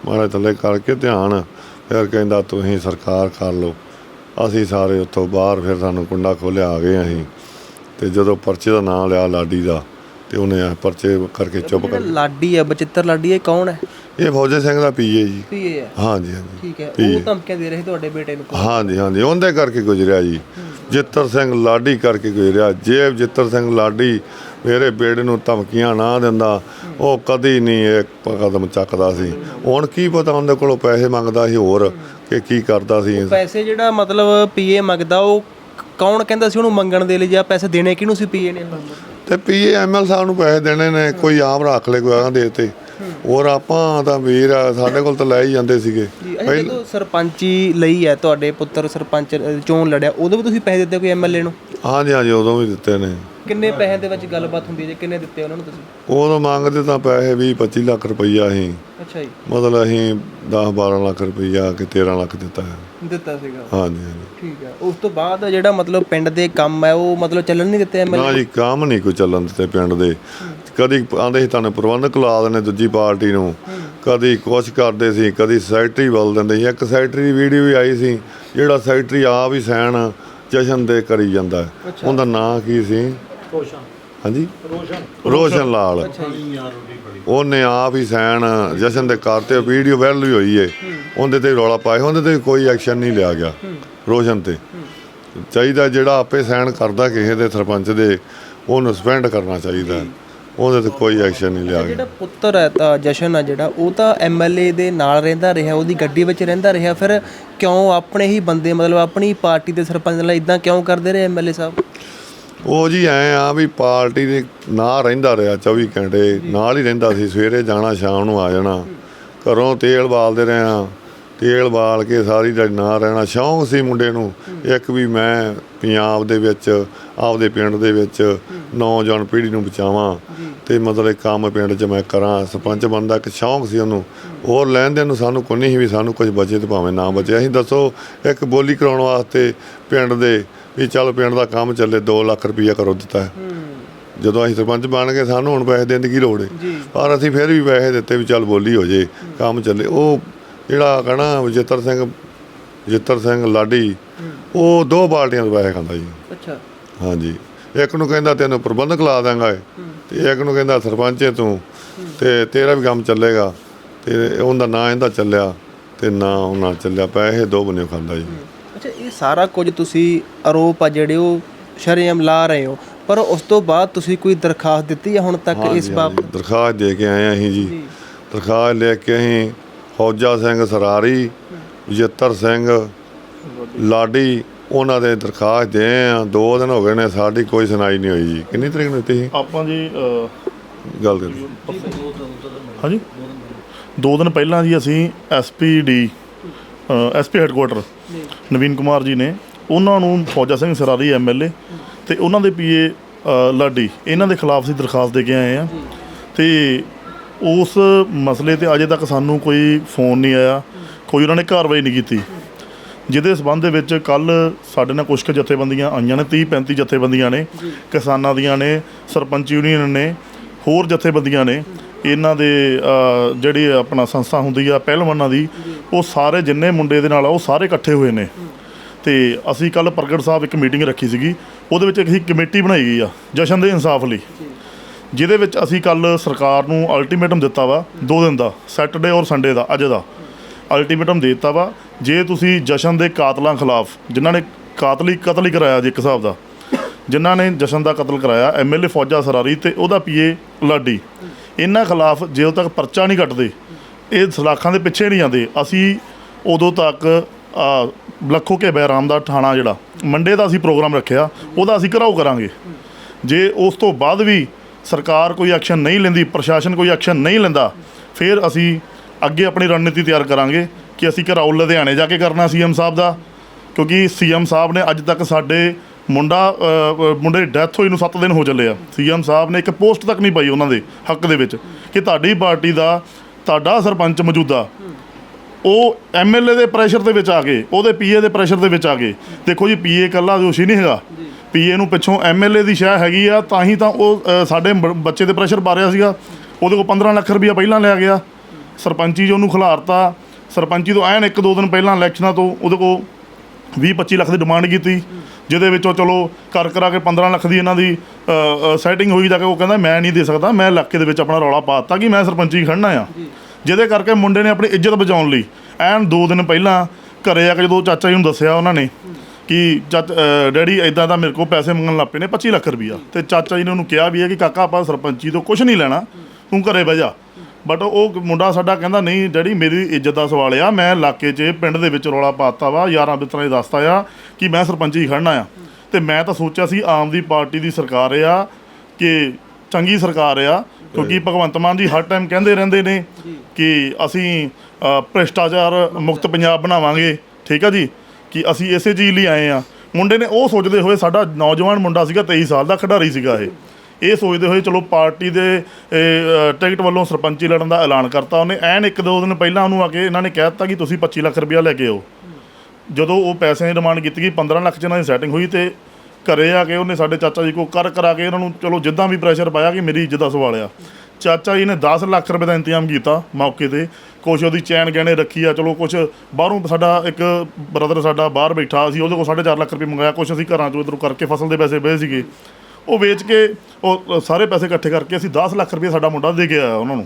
ਮਾਰੇ ਥੱਲੇ ਕਰਕੇ ਧਿਆਨ। ਫਿਰ ਕਹਿੰਦਾ ਤੁਸੀਂ ਸਰਕਾਰ ਕਰ ਲਓ। ਅਸੀਂ ਸਾਰੇ ਉੱਥੋਂ ਬਾਹਰ ਫਿਰ ਸਾਨੂੰ ਕੁੰਡਾ ਖੋਲਿਆ ਆ ਗਏ ਅਸੀਂ। ਤੇ ਜਦੋਂ ਪਰਚੇ ਦਾ ਨਾਂ ਲਿਆ ਲਾਡੀ ਦਾ ਤੇ ਉਹਨੇ ਪਰਚੇ ਕਰਕੇ ਚੁੱਪ ਕਰ ਲਾਡੀ ਹੈ ਬਚਿੱਤਰ ਲਾਡੀ ਇਹ ਕੌਣ ਹੈ? ਇਹ ਫੌਜੀ ਸਿੰਘ ਦਾ ਪੀਏ ਜੀ। ਪੀਏ ਹੈ ਹਾਂਜੀ ਹਾਂਜੀ। ਠੀਕ ਹੈ। ਉਹ ਧਮਕੀਆਂ ਦੇ ਰਹੇ ਤੁਹਾਡੇ ਬੇਟੇ ਨੂੰ? ਹਾਂਜੀ ਹਾਂਜੀ। ਉਹਦੇ ਕਰਕੇ ਗੁਜ਼ਰਿਆ ਜੀ। ਜਿੱਤਰ ਸਿੰਘ ਲਾਡੀ ਕਰਕੇ ਗੁਜ਼ਰਿਆ। ਜੇ ਜਿੱਤਰ ਸਿੰਘ ਲਾਡੀ ਮੇਰੇ ਬੇੜੇ ਨੂੰ ਧਮਕੀਆਂ ਨਾ ਦਿੰਦਾ ਉਹ ਕਦੀ ਨਹੀਂ ਇੱਕ ਕਦਮ ਚੱਕਦਾ ਸੀ। ਹੁਣ ਕੀ ਪਤਾ ਉਹਦੇ ਕੋਲੋਂ ਪੈਸੇ ਮੰਗਦਾ ਸੀ ਹੋਰ ਕਿ ਕੀ ਕਰਦਾ ਸੀ। ਪੈਸੇ ਜਿਹੜਾ ਮਤਲਬ ਪੀਏ ਮੰਗਦਾ ਉਹ ਕੌਣ ਕਹਿੰਦਾ ਸੀ ਉਹਨੂੰ ਮੰਗਣ ਦੇ ਲਈ ਜਾਂ ਪੈਸੇ ਦੇਣੇ ਕਿਹਨੂੰ ਸੀ ਪੀਏ ਨੇ? ਤੇ ਪੀਏ ਐਮਐਲ ਸਾਹਿਬ ਨੂੰ ਪੈਸੇ ਦੇਣੇ ਨੇ ਕੋਈ ਆਮ ਰੱਖ ਲੈ ਕੋਈ ਆਹ ਦੇ ਤੇ। ਹੋਰ ਆਪਾਂ ਤਾਂ ਵੀਰ ਆ ਸਾਡੇ ਕੋਲ ਤਾਂ ਲੈ ਹੀ ਜਾਂਦੇ ਸੀਗੇ। ਜੀ ਅੱਛਾ ਜਦੋਂ ਸਰਪੰਚੀ ਲਈ ਹੈ ਤੁਹਾਡੇ ਪੁੱਤਰ ਸਰਪੰਚ ਅ, ਚੋਣ ਲੜਿਆ ਉਦੋਂ ਵੀ ਤੁਸੀਂ ਪੈਸੇ ਦਿੱਤੇ ਕੋਈ ਐਮਐਲਏ ਨੂੰ? ਹਾਂਜੀ ਹਾਂਜੀ ਉਦੋਂ ਵੀ ਦਿੱਤੇ ਨੇ। ਕਿੰਨੇ ਪੈਸੇ ਦੇ ਵਿੱਚ ਗੱਲਬਾਤ ਹੁੰਦੀ ਹੈ ਜੀ? ਕਿੰਨੇ ਦਿੱਤੇ ਉਹਨਾਂ ਨੂੰ ਤੁਸੀਂ? ਉਦੋਂ ਮੰਗਦੇ ਤਾਂ ਪੈਸੇ 20 25 ਲੱਖ ਰੁਪਈਆ ਸੀ। ਅੱਛਾ ਜੀ। ਮਤਲਬ ਅਸੀਂ 10 12 ਲੱਖ ਰੁਪਈਆ ਕਿ 13 ਲੱਖ ਦਿੱਤਾ ਹੈ। ਦਿੱਤਾ ਸੀਗਾ। ਹਾਂਜੀ ਹਾਂਜੀ। ਠੀਕ ਹੈ। ਉਸ ਤੋਂ ਬਾਅਦ ਜਿਹੜਾ ਮਤਲਬ ਪਿੰਡ ਦੇ ਕੰਮ ਹੈ ਉਹ ਮਤਲਬ ਚੱਲਣ ਨਹੀਂ ਦਿੱਤੇ ਐਮਐਲਏ ਨਾ ਜੀ ਕੰਮ ਨਹੀਂ ਕੋਈ ਚੱਲਣ ਦਿੱਤੇ ਪਿੰਡ ਦੇ। ਕਦੀ ਆਂਦੇ ਸੀ ਤੁਹਾਨੂੰ ਪ੍ਰਬੰਧਕ ਲਾ ਦਿੰਦੇ ਦੂਜੀ ਪਾਰਟੀ ਨੂੰ। ਕਦੀ ਕੁਛ ਕਰਦੇ ਸੀ ਕਦੀ ਸੈਕਟਰੀ ਬਲ ਦਿੰਦੇ ਸੀ। ਇੱਕ ਸੈਕਟਰੀ ਵੀਡੀਓ ਵੀ ਆਈ ਸੀ ਜਿਹੜਾ ਸੈਕਟਰੀ ਆਪ ਹੀ ਸੈਨ ਜਸ਼ਨ ਦੇ ਕਰੀ ਜਾਂਦਾ। ਉਹਦਾ ਨਾਂ ਕੀ ਸੀ? ਰੋਸ਼ਨ। ਹਾਂਜੀ? ਰੋਸ਼ਨ। ਰੋਸ਼ਨ ਲਾਲ। ਉਹਨੇ ਆਪ ਹੀ ਸੈਨ ਜਸ਼ਨ ਦੇ ਕਰਤੇ ਵੀਡੀਓ ਵਾਇਰਲ ਵੀ ਹੋਈ ਏ। ਉਹਦੇ ਤੇ ਰੌਲਾ ਪਾਏ ਉਹਦੇ ਤੇ ਕੋਈ ਐਕਸ਼ਨ ਨਹੀਂ ਲਿਆ ਗਿਆ ਰੋਸ਼ਨ ਤੇ। ਚਾਹੀਦਾ ਜਿਹੜਾ ਆਪੇ ਸਾਈਨ ਕਰਦਾ ਕਿਸੇ ਦੇ ਸਰਪੰਚ ਦੇ ਉਹਨੂੰ ਸਪੈਂਡ ਕਰਨਾ ਚਾਹੀਦਾ। ਉਹਦੇ ਤੇ ਕੋਈ ਐਕਸ਼ਨ ਨਹੀਂ ਲਿਆ ਗਿਆ। ਜਿਹੜਾ ਪੁੱਤਰ ਹੈ ਤਾਂ ਜਸ਼ਨ ਆ ਜਿਹੜਾ ਉਹ ਤਾਂ ਐਮਐਲਏ ਦੇ ਨਾਲ ਰਹਿੰਦਾ ਰਿਹਾ ਉਹਦੀ ਗੱਡੀ ਵਿੱਚ ਰਹਿੰਦਾ ਰਿਹਾ ਫਿਰ ਕਿਉਂ ਆਪਣੇ ਹੀ ਬੰਦੇ ਮਤਲਬ ਆਪਣੀ ਪਾਰਟੀ ਦੇ ਸਰਪੰਚ ਨਾਲ ਇਦਾਂ ਕਿਉਂ ਕਰਦੇ ਰਹੇ ਐਮਐਲਏ ਸਾਹਿਬ? ਉਹ ਜੀ ਐ ਆ ਵੀ ਪਾਰਟੀ ਦੇ ਨਾਲ ਰਹਿੰਦਾ ਰਿਹਾ 24 ਘੰਟੇ ਨਾਲ ਹੀ ਰਹਿੰਦਾ ਸੀ ਸਵੇਰੇ ਜਾਣਾ ਸ਼ਾਮ ਨੂੰ ਆ ਜਾਣਾ। ਘਰੋਂ ਤੇਲ ਬਾਲਦੇ ਰਹੇ ਆ ਤੇਲ ਬਾਲ ਕੇ ਸਾਰੀ ਦਿਹਾੜੀ ਨਾਲ ਰਹਿਣਾ ਸ਼ੌਂਕ ਸੀ ਮੁੰਡੇ ਨੂੰ। ਇੱਕ ਵੀ ਮੈਂ ਪੰਜਾਬ ਦੇ ਵਿੱਚ ਆਪਦੇ ਪਿੰਡ ਦੇ ਵਿੱਚ ਨੌਜਵਾਨ ਪੀੜ੍ਹੀ ਨੂੰ ਬਚਾਵਾਂ। ਤੇ ਮਤਲਬ ਕੰਮ ਪਿੰਡ 'ਚ ਮੈਂ ਕਰਾਂ ਸਰਪੰਚ ਬਣਦਾ ਇੱਕ ਸ਼ੌਂਕ ਸੀ ਉਹਨੂੰ। ਹੋਰ ਲੈਣ ਦੇਣ ਨੂੰ ਸਾਨੂੰ ਕੋਈ ਨਹੀਂ ਵੀ ਸਾਨੂੰ ਕੁਝ ਬਚੇ ਤੇ ਭਾਵੇਂ ਨਾ ਬਚੇ। ਅਸੀਂ ਦੱਸੋ ਇੱਕ ਬੋਲੀ ਕਰਾਉਣ ਵਾਸਤੇ ਪਿੰਡ ਦੇ ਵੀ ਚੱਲ ਪਿੰਡ ਦਾ ਕੰਮ ਚੱਲੇ 2 ਲੱਖ ਰੁਪਈਆ ਕਰੋ ਦਿੱਤਾ। ਜਦੋਂ ਅਸੀਂ ਸਰਪੰਚ ਬਣ ਗਏ ਸਾਨੂੰ ਹੁਣ ਪੈਸੇ ਦੇਣ ਦੀ ਕੀ ਲੋੜ ਹੈ ਪਰ ਅਸੀਂ ਫਿਰ ਵੀ ਪੈਸੇ ਦਿੱਤੇ ਵੀ ਚੱਲ ਬੋਲੀ ਹੋ ਜੇ ਕੰਮ ਚੱਲੇ। ਉਹ ਜਿਹੜਾ ਕਹਣਾ ਵਿਜੇਤਰ ਸਿੰਘ ਜਿੱਤਰ ਸਿੰਘ ਲਾਡੀ ਉਹ ਦੋ ਬਾਲਟੀਆਂ ਤੋਂ ਪੈਸੇ ਖਾਂਦਾ ਜੀ। ਅੱਛਾ। ਹਾਂਜੀ। ਇੱਕ ਨੂੰ ਕਹਿੰਦਾ ਤੈਨੂੰ ਪ੍ਰਬੰਧਕ ਲਾ ਦਾਂਗਾ ਤੇ ਇੱਕ ਨੂੰ ਕਹਿੰਦਾ ਸਰਪੰਚ ਹੈ ਤੂੰ ਤੇ ਤੇਰਾ ਵੀ ਕੰਮ ਚੱਲੇਗਾ ਤੇ ਉਹਦਾ ਨਾਂ ਇਹਦਾ ਚੱਲਿਆ ਤੇ ਨਾ ਉਹਨਾਂ ਚੱਲਿਆ ਪੈਸੇ ਦੋ ਬੰਨੇ ਖਾਂਦਾ ਜੀ। ਅੱਛਾ ਇਹ ਸਾਰਾ ਕੁਝ ਤੁਸੀਂ ਆਰੋਪ ਆ ਜਿਹੜੇ ਉਹ ਸ਼ਰੇਆਮ ਲਾ ਰਹੇ ਹੋ ਪਰ ਉਸ ਤੋਂ ਬਾਅਦ ਤੁਸੀਂ ਕੋਈ ਦਰਖਾਸਤ ਦਿੱਤੀ ਹੈ ਹੁਣ ਤੱਕ ਇਸ ਬਾਬਤ? ਦਰਖਾਸਤ ਦੇ ਕੇ ਆਏ ਅਸੀਂ ਜੀ। ਦਰਖਾਸਤ ਲੈ ਕੇ ਅਸੀਂ ਫੌਜਾ ਸਿੰਘ ਸਰਾਰੀ ਜੱਤਰ ਸਿੰਘ ਲਾਡੀ ਉਹਨਾਂ ਦੇ ਦਰਖਾਸਤ ਦੇ ਆ ਦੋ ਦਿਨ ਹੋ ਗਏ ਨੇ ਸਾਡੀ ਕੋਈ ਸੁਣਾਈ ਨਹੀਂ ਹੋਈ। ਜੀ ਕਿੰਨੀ ਤਰੀਕ ਨੂੰ ਦਿੱਤੀ ਸੀ? ਆਪਾਂ ਜੀ ਅਹ, ਗੱਲ ਕਰ। ਹਾਂਜੀ? ਦੋ ਦਿਨ ਪਹਿਲਾਂ ਜੀ ਅਸੀਂ SPD SP headquarter Naveen Kumar ji ਨੇ ਉਹਨਾਂ ਨੂੰ ਫੌਜਾ ਸਿੰਘ ਸਰਾਰੀ ਐਮਐਲਏ ਤੇ ਉਹਨਾਂ ਦੇ ਪੀਏ ਲਾਡੀ ਇਹਨਾਂ ਦੇ ਖਿਲਾਫ ਅਸੀਂ ਦਰਖਾਸਤ ਦੇ ਕੇ ਆਏ ਆ ਤੇ ਉਸ ਮਸਲੇ ਤੇ ਅਜੇ ਤੱਕ ਸਾਨੂੰ ਕੋਈ ਫੋਨ ਨਹੀਂ ਆਇਆ ਕੋਈ ਉਹਨਾਂ ਨੇ ਕਾਰਵਾਈ ਨਹੀਂ ਕੀਤੀ। ਜਿਹਦੇ ਸਬੰਧ ਦੇ ਵਿੱਚ ਕੱਲ ਸਾਡੇ ਨਾਲ ਕੁਝ ਕੁ ਜਥੇਬੰਦੀਆਂ ਆਈਆਂ ਨੇ 30 35 ਜਥੇਬੰਦੀਆਂ ਨੇ ਕਿਸਾਨਾਂ ਦੀਆਂ ਨੇ ਸਰਪੰਚ ਯੂਨੀਅਨ ਨੇ ਹੋਰ ਜਥੇਬੰਦੀਆਂ ਨੇ ਇਹਨਾਂ ਦੇ ਜਿਹੜੀ ਆਪਣਾ ਸੰਸਥਾ ਹੁੰਦੀ ਆ ਪਹਿਲਵਾਨਾਂ ਦੀ ਉਹ ਸਾਰੇ ਜਿੰਨੇ ਮੁੰਡੇ ਦੇ ਨਾਲ ਆ ਉਹ ਸਾਰੇ ਇਕੱਠੇ ਹੋਏ ਨੇ। ਤੇ ਅਸੀਂ ਕੱਲ ਪ੍ਰਗਟ ਸਾਹਿਬ ਇੱਕ ਮੀਟਿੰਗ ਰੱਖੀ ਸੀਗੀ ਉਹਦੇ ਵਿੱਚ ਇੱਕ ਕਮੇਟੀ ਬਣਾਈ ਗਈ ਆ ਜਸ਼ਨ ਦੇ ਇਨਸਾਫ ਲਈ। ਜਿਹਦੇ ਵਿੱਚ ਅਸੀਂ ਕੱਲ ਸਰਕਾਰ ਨੂੰ ਅਲਟੀਮੇਟਮ ਦਿੱਤਾ ਵਾ ਦੋ ਦਿਨ ਦਾ ਸੈਟਰਡੇ ਔਰ ਸੰਡੇ ਦਾ ਅੱਜ ਦਾ। ਅਲਟੀਮੇਟਮ ਦੇ ਦਿੱਤਾ ਵਾ, ਜੇ ਤੁਸੀਂ ਜਸ਼ਨ ਦੇ ਕਾਤਲਾਂ ਖਿਲਾਫ, ਜਿਨ੍ਹਾਂ ਨੇ ਕਾਤਲੀ ਕਤਲ ਹੀ ਕਰਾਇਆ ਜੀ ਇੱਕ ਹਿਸਾਬ ਦਾ, ਜਿਨ੍ਹਾਂ ਨੇ ਜਸ਼ਨ ਦਾ ਕਤਲ ਕਰਾਇਆ ਐਮਐਲਏ ਫੌਜਾ ਸਰਾਰੀ ਤੇ ਉਹਦਾ ਪੀਏ ਲਾਡੀ, ਇਹਨਾਂ ਖਿਲਾਫ ਜਦੋਂ ਤੱਕ ਪਰਚਾ ਨਹੀਂ ਕੱਟਦੇ, ਇਹ ਸਲਾਖਾਂ ਦੇ ਪਿੱਛੇ ਨਹੀਂ ਜਾਂਦੇ, ਅਸੀਂ ਉਦੋਂ ਤੱਕ ਲੱਖੋ ਕੇ ਬੈਰਾਮ ਦਾ ਥਾਣਾ ਜਿਹੜਾ, ਮੰਡੇ ਦਾ ਅਸੀਂ ਪ੍ਰੋਗਰਾਮ ਰੱਖਿਆ, ਉਹਦਾ ਅਸੀਂ ਘਰਾਓ ਕਰਾਂਗੇ। ਜੇ ਉਸ ਤੋਂ ਬਾਅਦ ਵੀ ਸਰਕਾਰ ਕੋਈ ਐਕਸ਼ਨ ਨਹੀਂ ਲੈਂਦੀ, ਪ੍ਰਸ਼ਾਸਨ ਕੋਈ ਐਕਸ਼ਨ ਨਹੀਂ ਲੈਂਦਾ, ਫਿਰ ਅਸੀਂ ਅੱਗੇ ਆਪਣੀ ਰਣਨੀਤੀ ਤਿਆਰ ਕਰਾਂਗੇ ਕਿ ਅਸੀਂ ਘਰਾਓ ਲੁਧਿਆਣੇ ਜਾ ਕੇ ਕਰਨਾ ਸੀਐਮ ਸਾਹਿਬ ਦਾ, ਕਿਉਂਕਿ ਸੀਐਮ ਸਾਹਿਬ ਨੇ ਅੱਜ ਤੱਕ ਸਾਡੇ ਮੁੰਡਾ ਮੁੰਡੇ ਦੀ ਡੈਥ ਹੋਈ ਨੂੰ 7 ਦਿਨ ਹੋ ਚੱਲੇ ਆ। ਸੀਐਮ ਸਾਹਿਬ ਨੇ ਇੱਕ ਪੋਸਟ ਤੱਕ ਨਹੀਂ ਪਾਈ ਉਹਨਾਂ ਦੇ ਹੱਕ ਦੇ ਵਿੱਚ ਕਿ ਤੁਹਾਡੀ ਪਾਰਟੀ ਦਾ ਤੁਹਾਡਾ ਸਰਪੰਚ ਮੌਜੂਦਾ, ਉਹ ਐਮਐਲਏ ਦੇ ਪ੍ਰੈਸ਼ਰ ਦੇ ਵਿੱਚ ਆ ਗਏ, ਉਹਦੇ ਪੀਏ ਦੇ ਪ੍ਰੈਸ਼ਰ ਦੇ ਵਿੱਚ ਆ ਗਏ। ਦੇਖੋ ਜੀ ਪੀਏ ਇਕੱਲਾ ਦੋਸ਼ੀ ਨਹੀਂ ਹੈਗਾ। ਪੀਏ ਨੂੰ ਪਿੱਛੋਂ ਐਮਐਲਏ ਦੀ ਸ਼ਾਹ ਹੈਗੀ ਆ, ਤਾਂ ਹੀ ਤਾਂ ਉਹ ਸਾਡੇ ਬ- ਬੱਚੇ ਦੇ ਪ੍ਰੈਸ਼ਰ ਪਾ ਰਿਹਾ ਸੀਗਾ। ਉਹਦੇ ਕੋਲ 15 ਲੱਖ ਰੁਪਇਆ ਪਹਿਲਾਂ ਲਿਆ ਗਿਆ। ਸਰਪੰਚੀ ਜੋ ਉਹਨੂੰ ਖਿਲਾਰਤਾ। ਸਰਪੰਚੀ ਤੋਂ ਐਨ ਇੱਕ ਦੋ ਦਿਨ ਪਹਿਲਾਂ ਇਲੈਕਸ਼ਨਾਂ ਤੋਂ ਉਹਦੇ ਕੋਲ 20 25 ਲੱਖ ਦੀ ਡਿਮਾਂਡ ਕੀਤੀ ਜਿਹਦੇ ਵਿੱਚੋਂ ਚਲੋ ਕਰ ਕਰਾ ਕੇ 15 ਲੱਖ ਦੀ ਇਹਨਾਂ ਦੀ ਸੈਟਿੰਗ ਹੋਈ ਜਾ ਕੇ ਉਹ ਕਹਿੰਦਾ ਮੈਂ ਨਹੀਂ ਦੇ ਸਕਦਾ ਮੈਂ ਇਲਾਕੇ ਦੇ ਵਿੱਚ ਆਪਣਾ ਰੌਲਾ ਪਾਤਾ ਕਿ ਮੈਂ ਸਰਪੰਚੀ ਖੜਨਾ ਆ। ਜਿਹਦੇ ਕਰਕੇ ਮੁੰਡੇ ਨੇ ਆਪਣੀ ਇੱਜ਼ਤ ਬਚਾਉਣ ਲਈ ਐਨ ਦੋ ਦਿਨ ਪਹਿਲਾਂ ਘਰੇ ਆ ਕੇ ਜਦੋਂ ਚਾਚਾ ਜੀ ਨੂੰ ਦੱਸਿਆ ਉਹਨਾਂ ਨੇ ਕਿ ਚਾਚ ਡੈਡੀ ਇਦਾਂ ਦਾ ਮੇਰੇ ਕੋਲ ਪੈਸੇ ਮੰਗਣ ਲੱਗ ਪਏ ਨੇ 25 ਲੱਖ ਰੁਪਈਆ। ਤੇ ਚਾਚਾ ਜੀ ਨੇ ਉਹਨੂੰ ਕਿਹਾ ਵੀ ਹੈ ਕਿ ਕਾਕਾ ਆਪਾਂ ਸਰਪੰਚੀ ਤੋਂ ਕੁਝ ਨਹੀਂ ਲੈਣਾ ਤੂੰ ਘਰੇ ਬਹਿ ਜਾ। ਬਟ ਉਹ ਮੁੰਡਾ ਸਾਡਾ ਕਹਿੰਦਾ ਨਹੀਂ ਡੈਡੀ ਮੇਰੀ ਇੱਜ਼ਤ ਦਾ ਸਵਾਲ ਆ। ਮੈਂ ਇਲਾਕੇ 'ਚ ਪਿੰਡ ਦੇ ਵਿੱਚ ਰੌਲਾ ਪਾਤਾ ਵਾ। ਯਾਰਾਂ ਬਿੱਤਰਾਂ ਨੇ ਦੱਸਤਾ ਆ ਕਿ ਮੈਂ ਸਰਪੰਚੀ ਖੜਨਾ ਆ ਤੇ ਮੈਂ ਤਾਂ ਸੋਚਿਆ ਸੀ ਆਮ ਦੀ ਪਾਰਟੀ ਦੀ ਸਰਕਾਰ ਆ ਕਿ ਚੰਗੀ ਸਰਕਾਰ ਆ। ਕਿਉਂਕਿ ਭਗਵੰਤ ਮਾਨ ਜੀ ਹਰ ਟਾਈਮ ਕਹਿੰਦੇ ਰਹਿੰਦੇ ਨੇ ਕਿ ਅਸੀਂ ਭ੍ਰਿਸ਼ਟਾਚਾਰ ਮੁਕਤ ਪੰਜਾਬ ਬਣਾਵਾਂਗੇ। ਠੀਕ ਆ ਜੀ? ਕਿ ਅਸੀਂ ਇਸੇ ਚੀਜ਼ ਲਈ ਆਏ ਆ। ਮੁੰਡੇ ਨੇ ਉਹ ਸੋਚਦੇ ਹੋਏ ਸਾਡਾ ਨੌਜਵਾਨ ਮੁੰਡਾ ਸੀਗਾ 23 ਸਾਲ ਦਾ ਖਿਡਾਰੀ ਸੀਗਾ ਇਹ। ਇਹ ਸੋਚਦੇ ਹੋਏ ਚਲੋ ਪਾਰਟੀ ਦੇ ਟਿਕਟ ਵੱਲੋਂ ਸਰਪੰਚੀ ਲੜਨ ਦਾ ਐਲਾਨ ਕਰਤਾ ਉਹਨੇ। ਐਨ ਇੱਕ ਦੋ ਦਿਨ ਪਹਿਲਾਂ ਉਹਨੂੰ ਆ ਕੇ ਇਹਨਾਂ ਨੇ ਕਹਿ ਦਿੱਤਾ ਕਿ ਤੁਸੀਂ 25 ਲੱਖ ਰੁਪਇਆ ਲੈ ਕੇ ਆਓ। ਜਦੋਂ ਉਹ ਪੈਸਿਆਂ ਦੀ ਡਿਮਾਂਡ ਕੀਤੀ ਗਈ 15 ਲੱਖ ਚ ਇਹਨਾਂ ਦੀ ਸੈਟਿੰਗ ਹੋਈ ਤੇ ਘਰੇ ਆ ਕੇ ਉਹਨੇ ਸਾਡੇ ਚਾਚਾ ਜੀ ਕੋ ਕਰ ਕਰਾ ਕੇ ਇਹਨਾਂ ਨੂੰ ਚਲੋ ਜਿੱਦਾਂ ਵੀ ਪ੍ਰੈਸ਼ਰ ਪਾਇਆ ਕਿ ਮੇਰੀ ਇੱਜ਼ਤ ਦਾ ਸਵਾਲ ਆ। ਚਾਚਾ ਜੀ ਨੇ 10 ਲੱਖ ਰੁਪਏ ਦਾ ਇੰਤਜ਼ਾਮ ਕੀਤਾ ਮੌਕੇ ਤੇ। ਕੁਛ ਉਹਦੀ ਚੈਨ ਗਹਿਣੇ ਰੱਖੀ ਆ, ਚਲੋ ਕੁਛ ਬਾਹਰੋਂ ਸਾਡਾ ਇੱਕ ਬ੍ਰਦਰ ਸਾਡਾ ਬਾਹਰ ਬੈਠਾ ਸੀ ਉਹਦੇ ਕੋਲ 4.5 ਲੱਖ ਰੁਪਏ ਮੰਗਾਇਆ, ਕੁਛ ਅਸੀਂ ਘਰਾਂ ਚੋਂ ਇਧਰੋਂ ਕਰਕੇ ਫਸਲ ਦੇ ਪੈਸੇ ਪਏ ਸੀਗੇ। ਉਹ ਵੇਚ ਕੇ ਉਹ ਸਾਰੇ ਪੈਸੇ ਇਕੱਠੇ ਕਰਕੇ ਅਸੀਂ 10 ਲੱਖ ਰੁਪਏ ਸਾਡਾ ਮੁੰਡਾ ਦੇ ਕੇ ਆਇਆ ਉਹਨਾਂ ਨੂੰ।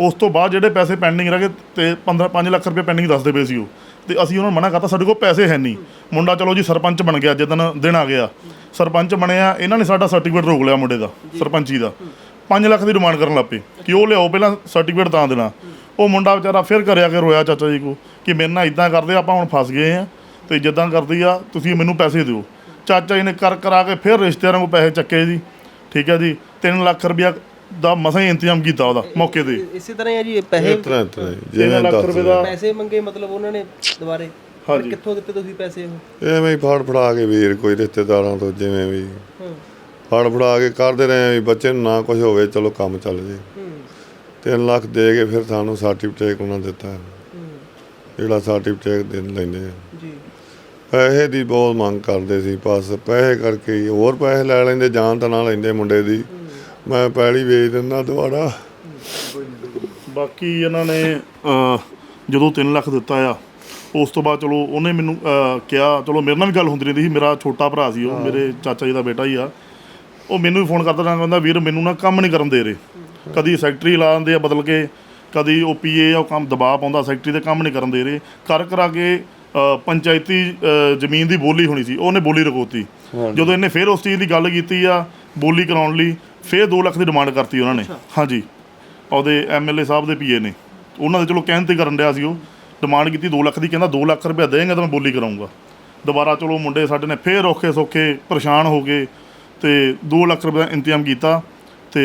ਉਸ ਤੋਂ ਬਾਅਦ ਜਿਹੜੇ ਪੈਸੇ ਪੈਂਡਿੰਗ ਰਹਿ ਗਏ ਤੇ 15 5 ਲੱਖ ਰੁਪਏ ਪੈਂਡਿੰਗ ਦੱਸਦੇ ਪਏ ਸੀ ਉਹ। ਤੇ ਅਸੀਂ ਉਹਨਾਂ ਨੂੰ ਮਨਾ ਕਰਤਾ ਸਾਡੇ ਕੋਲ ਪੈਸੇ ਹੈ ਨਹੀਂ। ਮੁੰਡਾ ਚਲੋ ਜੀ ਸਰਪੰਚ ਬਣ ਗਿਆ ਜਦੋਂ ਦਿਨ ਆ ਗਿਆ। ਸਰਪੰਚ ਬਣਿਆ ਇਹਨਾਂ ਨੇ ਸਾਡਾ ਸਰਟੀਫਿਕੇਟ ਰੋਕ ਲਿਆ ਮੁੰਡੇ ਦਾ ਸਰਪੰਚੀ ਦਾ। 5 ਲੱਖ ਦੀ ਡਿਮਾਂਡ ਕਰਨ ਲੱਪੇ ਕਿ ਉਹ ਲਿਆਓ ਪਹਿਲਾਂ ਸਰਟੀਫਿਕੇਟ ਤਾਂ ਦੇਣਾ। ਉਹ ਮੁੰਡਾ ਵਿਚਾਰਾ ਫਿਰ ਘਰੇ ਆ ਕੇ ਰੋਇਆ ਚਾਚਾ ਜੀ ਕੋ ਕਿ ਮੇਰੇ ਨਾਲ ਇਦਾਂ ਕਰਦੇ ਆਪਾਂ ਹੁਣ ਫਸ ਗਏ ਆ ਤੇ ਜਿੱਦਾਂ ਕਰਦੀ ਆ ਤੁਸੀਂ ਮੈਨੂੰ ਪੈਸੇ ਦਿਓ। ਚਾਚਾ ਜੀ ਨੇ ਕਰ ਕਰਾ ਕੇ ਫਿਰ ਰਿਸ਼ਤੇਦਾਰਾਂ ਕੋਲ ਪੈਸੇ ਚੱਕੇ ਜੀ। ਠੀਕ ਹੈ ਜੀ 3 ਲੱਖ ਰੁਪਇਆ ਦਾ ਮਸਾਂ ਹੀ ਇੰਤਜ਼ਾਮ ਕੀਤਾ ਉਹਦਾ ਮੌਕੇ ਤੇ। ਇਸੇ ਤਰ੍ਹਾਂ ਹੀ ਜੀ ਇਹ ਪੈਸੇ ਇਸ ਤਰ੍ਹਾਂ ਇਸ ਤਰ੍ਹਾਂ ਹੀ, 3 ਜਿਵੇਂ ਲੱਖ ਰੁਪਏ ਦਾ ਪੈਸੇ ਮੰਗੇ ਮਤਲਬ ਉਹਨਾਂ ਨੇ ਦੁਬਾਰੇ। ਹਾਂਜੀ। ਕਿੱਥੋਂ ਦਿੱਤੇ ਤੁਸੀਂ ਪੈਸੇ ਉਹ? ਐਵੇਂ ਹੀ ਫੜ ਫੜਾ ਕੇ ਵੀਰ ਕੋਈ ਰਿਸ਼ਤੇਦਾਰਾਂ ਤੋਂ ਜਿਵੇਂ ਵੀ। ਹੂੰ। ਫੜ ਫੜਾ ਕੇ ਕਰਦੇ ਰਹੇ ਵੀ ਬੱਚੇ ਨੂੰ ਨਾ ਕੁਝ ਹੋਵੇ ਚਲੋ ਕੰਮ ਚੱਲ ਜੇ। ਹੂੰ। 3 ਲੱਖ ਦੇ ਕੇ ਫਿਰ ਸਾਨੂੰ ਸਰਟੀਫਿਕੇਟ ਉਹਨਾਂ ਦਿੱਤਾ। ਹੂੰ। ਜਿਹੜਾ ਸਰਟੀਫਿਕੇਟ ਦੇ ਲੈਂਦੇ ਆ। ਪੈਸੇ ਦੀ ਬਹੁਤ ਮੰਗ ਕਰਦੇ ਸੀ ਬਸ ਪੈਸੇ ਕਰਕੇ ਹੀ ਹੋਰ ਪੈਸੇ ਲੈ ਲੈਂਦੇ ਜਾਨ ਤਾਂ ਨਾ ਲੈਂਦੇ ਮੁੰਡੇ ਦੀ। ਮੈਂ ਪੈਲੀ ਵੇਚ ਦਿੰਦਾ ਦੁਬਾਰਾ। ਬਾਕੀ ਇਹਨਾਂ ਨੇ ਅਹ, ਜਦੋਂ 3 ਲੱਖ ਦਿੱਤਾ ਆ ਉਸ ਤੋਂ ਬਾਅਦ ਚਲੋ ਉਹਨੇ ਮੈਨੂੰ ਅਹ, ਕਿਹਾ ਚਲੋ ਮੇਰੇ ਨਾਲ ਵੀ ਗੱਲ ਹੁੰਦੀ ਰਹਿੰਦੀ ਸੀ ਮੇਰਾ ਛੋਟਾ ਭਰਾ ਸੀ ਉਹ ਮੇਰੇ ਚਾਚਾ ਜੀ ਦਾ ਬੇਟਾ ਹੀ ਆ। ਉਹ ਮੈਨੂੰ ਵੀ ਫੋਨ ਕਰਦਾ ਰਹਿੰਦਾ ਕਹਿੰਦਾ ਵੀਰ ਮੈਨੂੰ ਨਾ ਕੰਮ ਨਹੀਂ ਕਰਨ ਦੇ ਰਹੇ। ਕਦੀ ਸੈਕਟਰੀ ਲਾ ਦਿੰਦੇ ਆ ਬਦਲ ਕੇ ਕਦੀ ਉਹ ਪੀਏ ਆ ਉਹ ਕੰਮ ਦਬਾਅ ਪਾਉਂਦਾ ਸੈਕਟਰੀ ਤੇ ਕੰਮ ਨਹੀਂ ਕਰਨ ਦੇ ਰਹੇ। ਕਰ ਕਰਾ ਕੇ ਪੰਚਾਇਤੀ ਜ਼ਮੀਨ ਦੀ ਬੋਲੀ ਹੋਣੀ ਸੀ ਉਹਨੇ ਬੋਲੀ ਰਕੋਤੀ। ਜਦੋਂ ਇਹਨੇ ਫਿਰ ਉਸ ਚੀਜ਼ ਦੀ ਗੱਲ ਕੀਤੀ ਆ ਬੋਲੀ ਕਰਾਉਣ ਲਈ ਫਿਰ 2 ਲੱਖ ਦੀ ਡਿਮਾਂਡ ਕਰਤੀ ਉਹਨਾਂ ਨੇ। ਹਾਂਜੀ। ਉਹਦੇ ਐਮਐਲਏ ਸਾਹਿਬ ਦੇ ਪੀਏ ਨੇ। ਉਹਨਾਂ ਦੇ ਚਲੋ ਕਹਿਣ ਤੇ ਕਰਨ ਡਿਆ ਸੀ ਉਹ ਡਿਮਾਂਡ ਕੀਤੀ 2 ਲੱਖ ਦੀ ਕਹਿੰਦਾ 2 ਲੱਖ ਰੁਪਏ ਦੇਂਗਾ ਤਾਂ ਮੈਂ ਬੋਲੀ ਕਰਾਉਂਗਾ ਦੁਬਾਰਾ ਚਲੋ ਮੁੰਡੇ ਸਾਡੇ ਨੇ ਫੇਰ ਔਖੇ ਸੌਖੇ ਪਰੇਸ਼ਾਨ ਹੋ ਗਏ ਤੇ 2 ਲੱਖ ਰੁਪਏ ਦਾ ਇੰਤਜ਼ਾਮ ਕੀਤਾ ਤੇ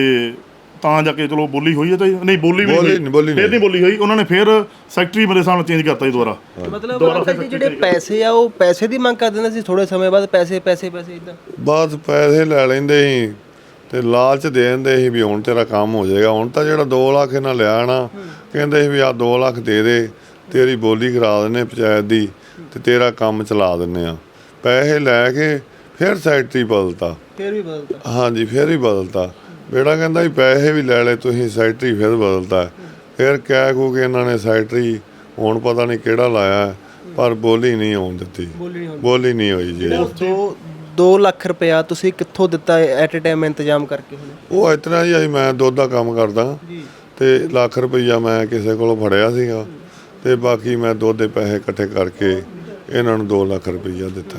ਤਾਂ ਜਾ ਕੇ ਚਲੋ ਬੋਲੀ ਹੋਈ ਹੈ ਤਾਂ ਨਹੀਂ ਬੋਲੀ ਵੀ ਬੋਲੀ। ਨਹੀਂ, ਬੋਲੀ ਫੇਰ ਨਹੀਂ। ਬੋਲੀ ਹੋਈ। ਉਹਨਾਂ ਨੇ ਫੇਰ ਸੈਕਟਰੀ ਮੇਰੇ ਸਾਹਮਣੇ ਚੇਂਜ ਕਰਤਾ ਜੀ ਦੁਬਾਰਾ। ਮਤਲਬ ਅੰਕਲ ਜੀ ਜਿਹੜੇ ਪੈਸੇ ਆ ਉਹ ਪੈਸੇ ਦੀ ਮੰਗ ਕਰ ਦਿੰਦੇ ਸੀ ਥੋੜੇ ਸਮੇਂ ਬਾਅਦ ਪੈਸੇ ਪੈਸੇ ਪੈਸੇ ਇਦਾਂ ਬਸ ਪੈਸੇ ਲੈ ਲੈਂਦੇ ਸੀ ਤੇ ਲਾਲਚ ਦੇ ਦਿੰਦੇ ਸੀ ਵੀ ਹੁਣ ਤੇਰਾ ਕੰਮ ਹੋ ਜਾਏਗਾ। ਹੁਣ ਤਾਂ ਜਿਹੜਾ 2 ਲੱਖ ਇਹਨਾਂ ਲਿਆ ਨਾ ਕਹਿੰਦੇ ਸੀ ਵੀ ਆ 2 ਲੱਖ ਦੇ ਦੇ ਤੇਰੀ ਬੋਲੀ ਕਰਾ ਦਿੰਨੇ ਪੰਚਾਇਤ ਦੀ ਤੇ ਤੇਰਾ ਕੰਮ ਚਲਾ ਦਿੰਨੇ ਆ। ਪੈਸੇ ਲੈ ਕੇ ਫਿਰ ਸੈਕਟਰੀ ਬਦਲਤਾ। ਫੇਰ ਵੀ ਬਦਲਤਾ। ਹਾਂਜੀ ਫਿਰ ਹੀ ਬਦਲਤਾ। ਬੇੜਾ ਕਹਿੰਦਾ ਵੀ ਪੈਸੇ ਵੀ ਲੈ ਲੈ ਤੁਸੀਂ ਸੈਕਟਰੀ ਫਿਰ ਬਦਲਤਾ। ਫਿਰ ਕਹਿ ਕੂ ਕੇ ਇਹਨਾਂ ਨੇ ਸੈਕਟਰੀ ਹੁਣ ਪਤਾ ਨਹੀਂ ਕਿਹੜਾ ਲਾਇਆ ਪਰ ਬੋਲੀ ਨਹੀਂ ਆਉਣ ਦਿੱਤੀ। ਬੋਲੀ ਨਹੀਂ ਹੋਈ। ਜੀ। ਦੋ 2 ਲੱਖ ਰੁਪਇਆ ਤੁਸੀਂ ਕਿੱਥੋਂ ਦਿੱਤਾ ਐਟ ਅ ਟਾਈਮ ਇੰਤਜ਼ਾਮ ਕਰਕੇ ਹੁਣ? ਉਹ ਇਤਨਾ ਹੀ ਆ ਜੀ ਮੈਂ ਦੁੱਧ ਦਾ ਕੰਮ ਕਰਦਾ। ਜੀ। ਤੇ ਲੱਖ ਰੁਪਈਆ ਮੈਂ ਕਿਸੇ ਕੋਲੋਂ ਫੜਿਆ ਸੀਗਾ। ਤੇ ਬਾਕੀ ਮੈਂ ਦੁੱਧ ਦੇ ਪੈਸੇ ਇਕੱਠੇ ਕਰਕੇ ਇਹਨਾਂ ਨੂੰ 2 ਲੱਖ ਰੁਪਈਆ ਦਿੱਤਾ।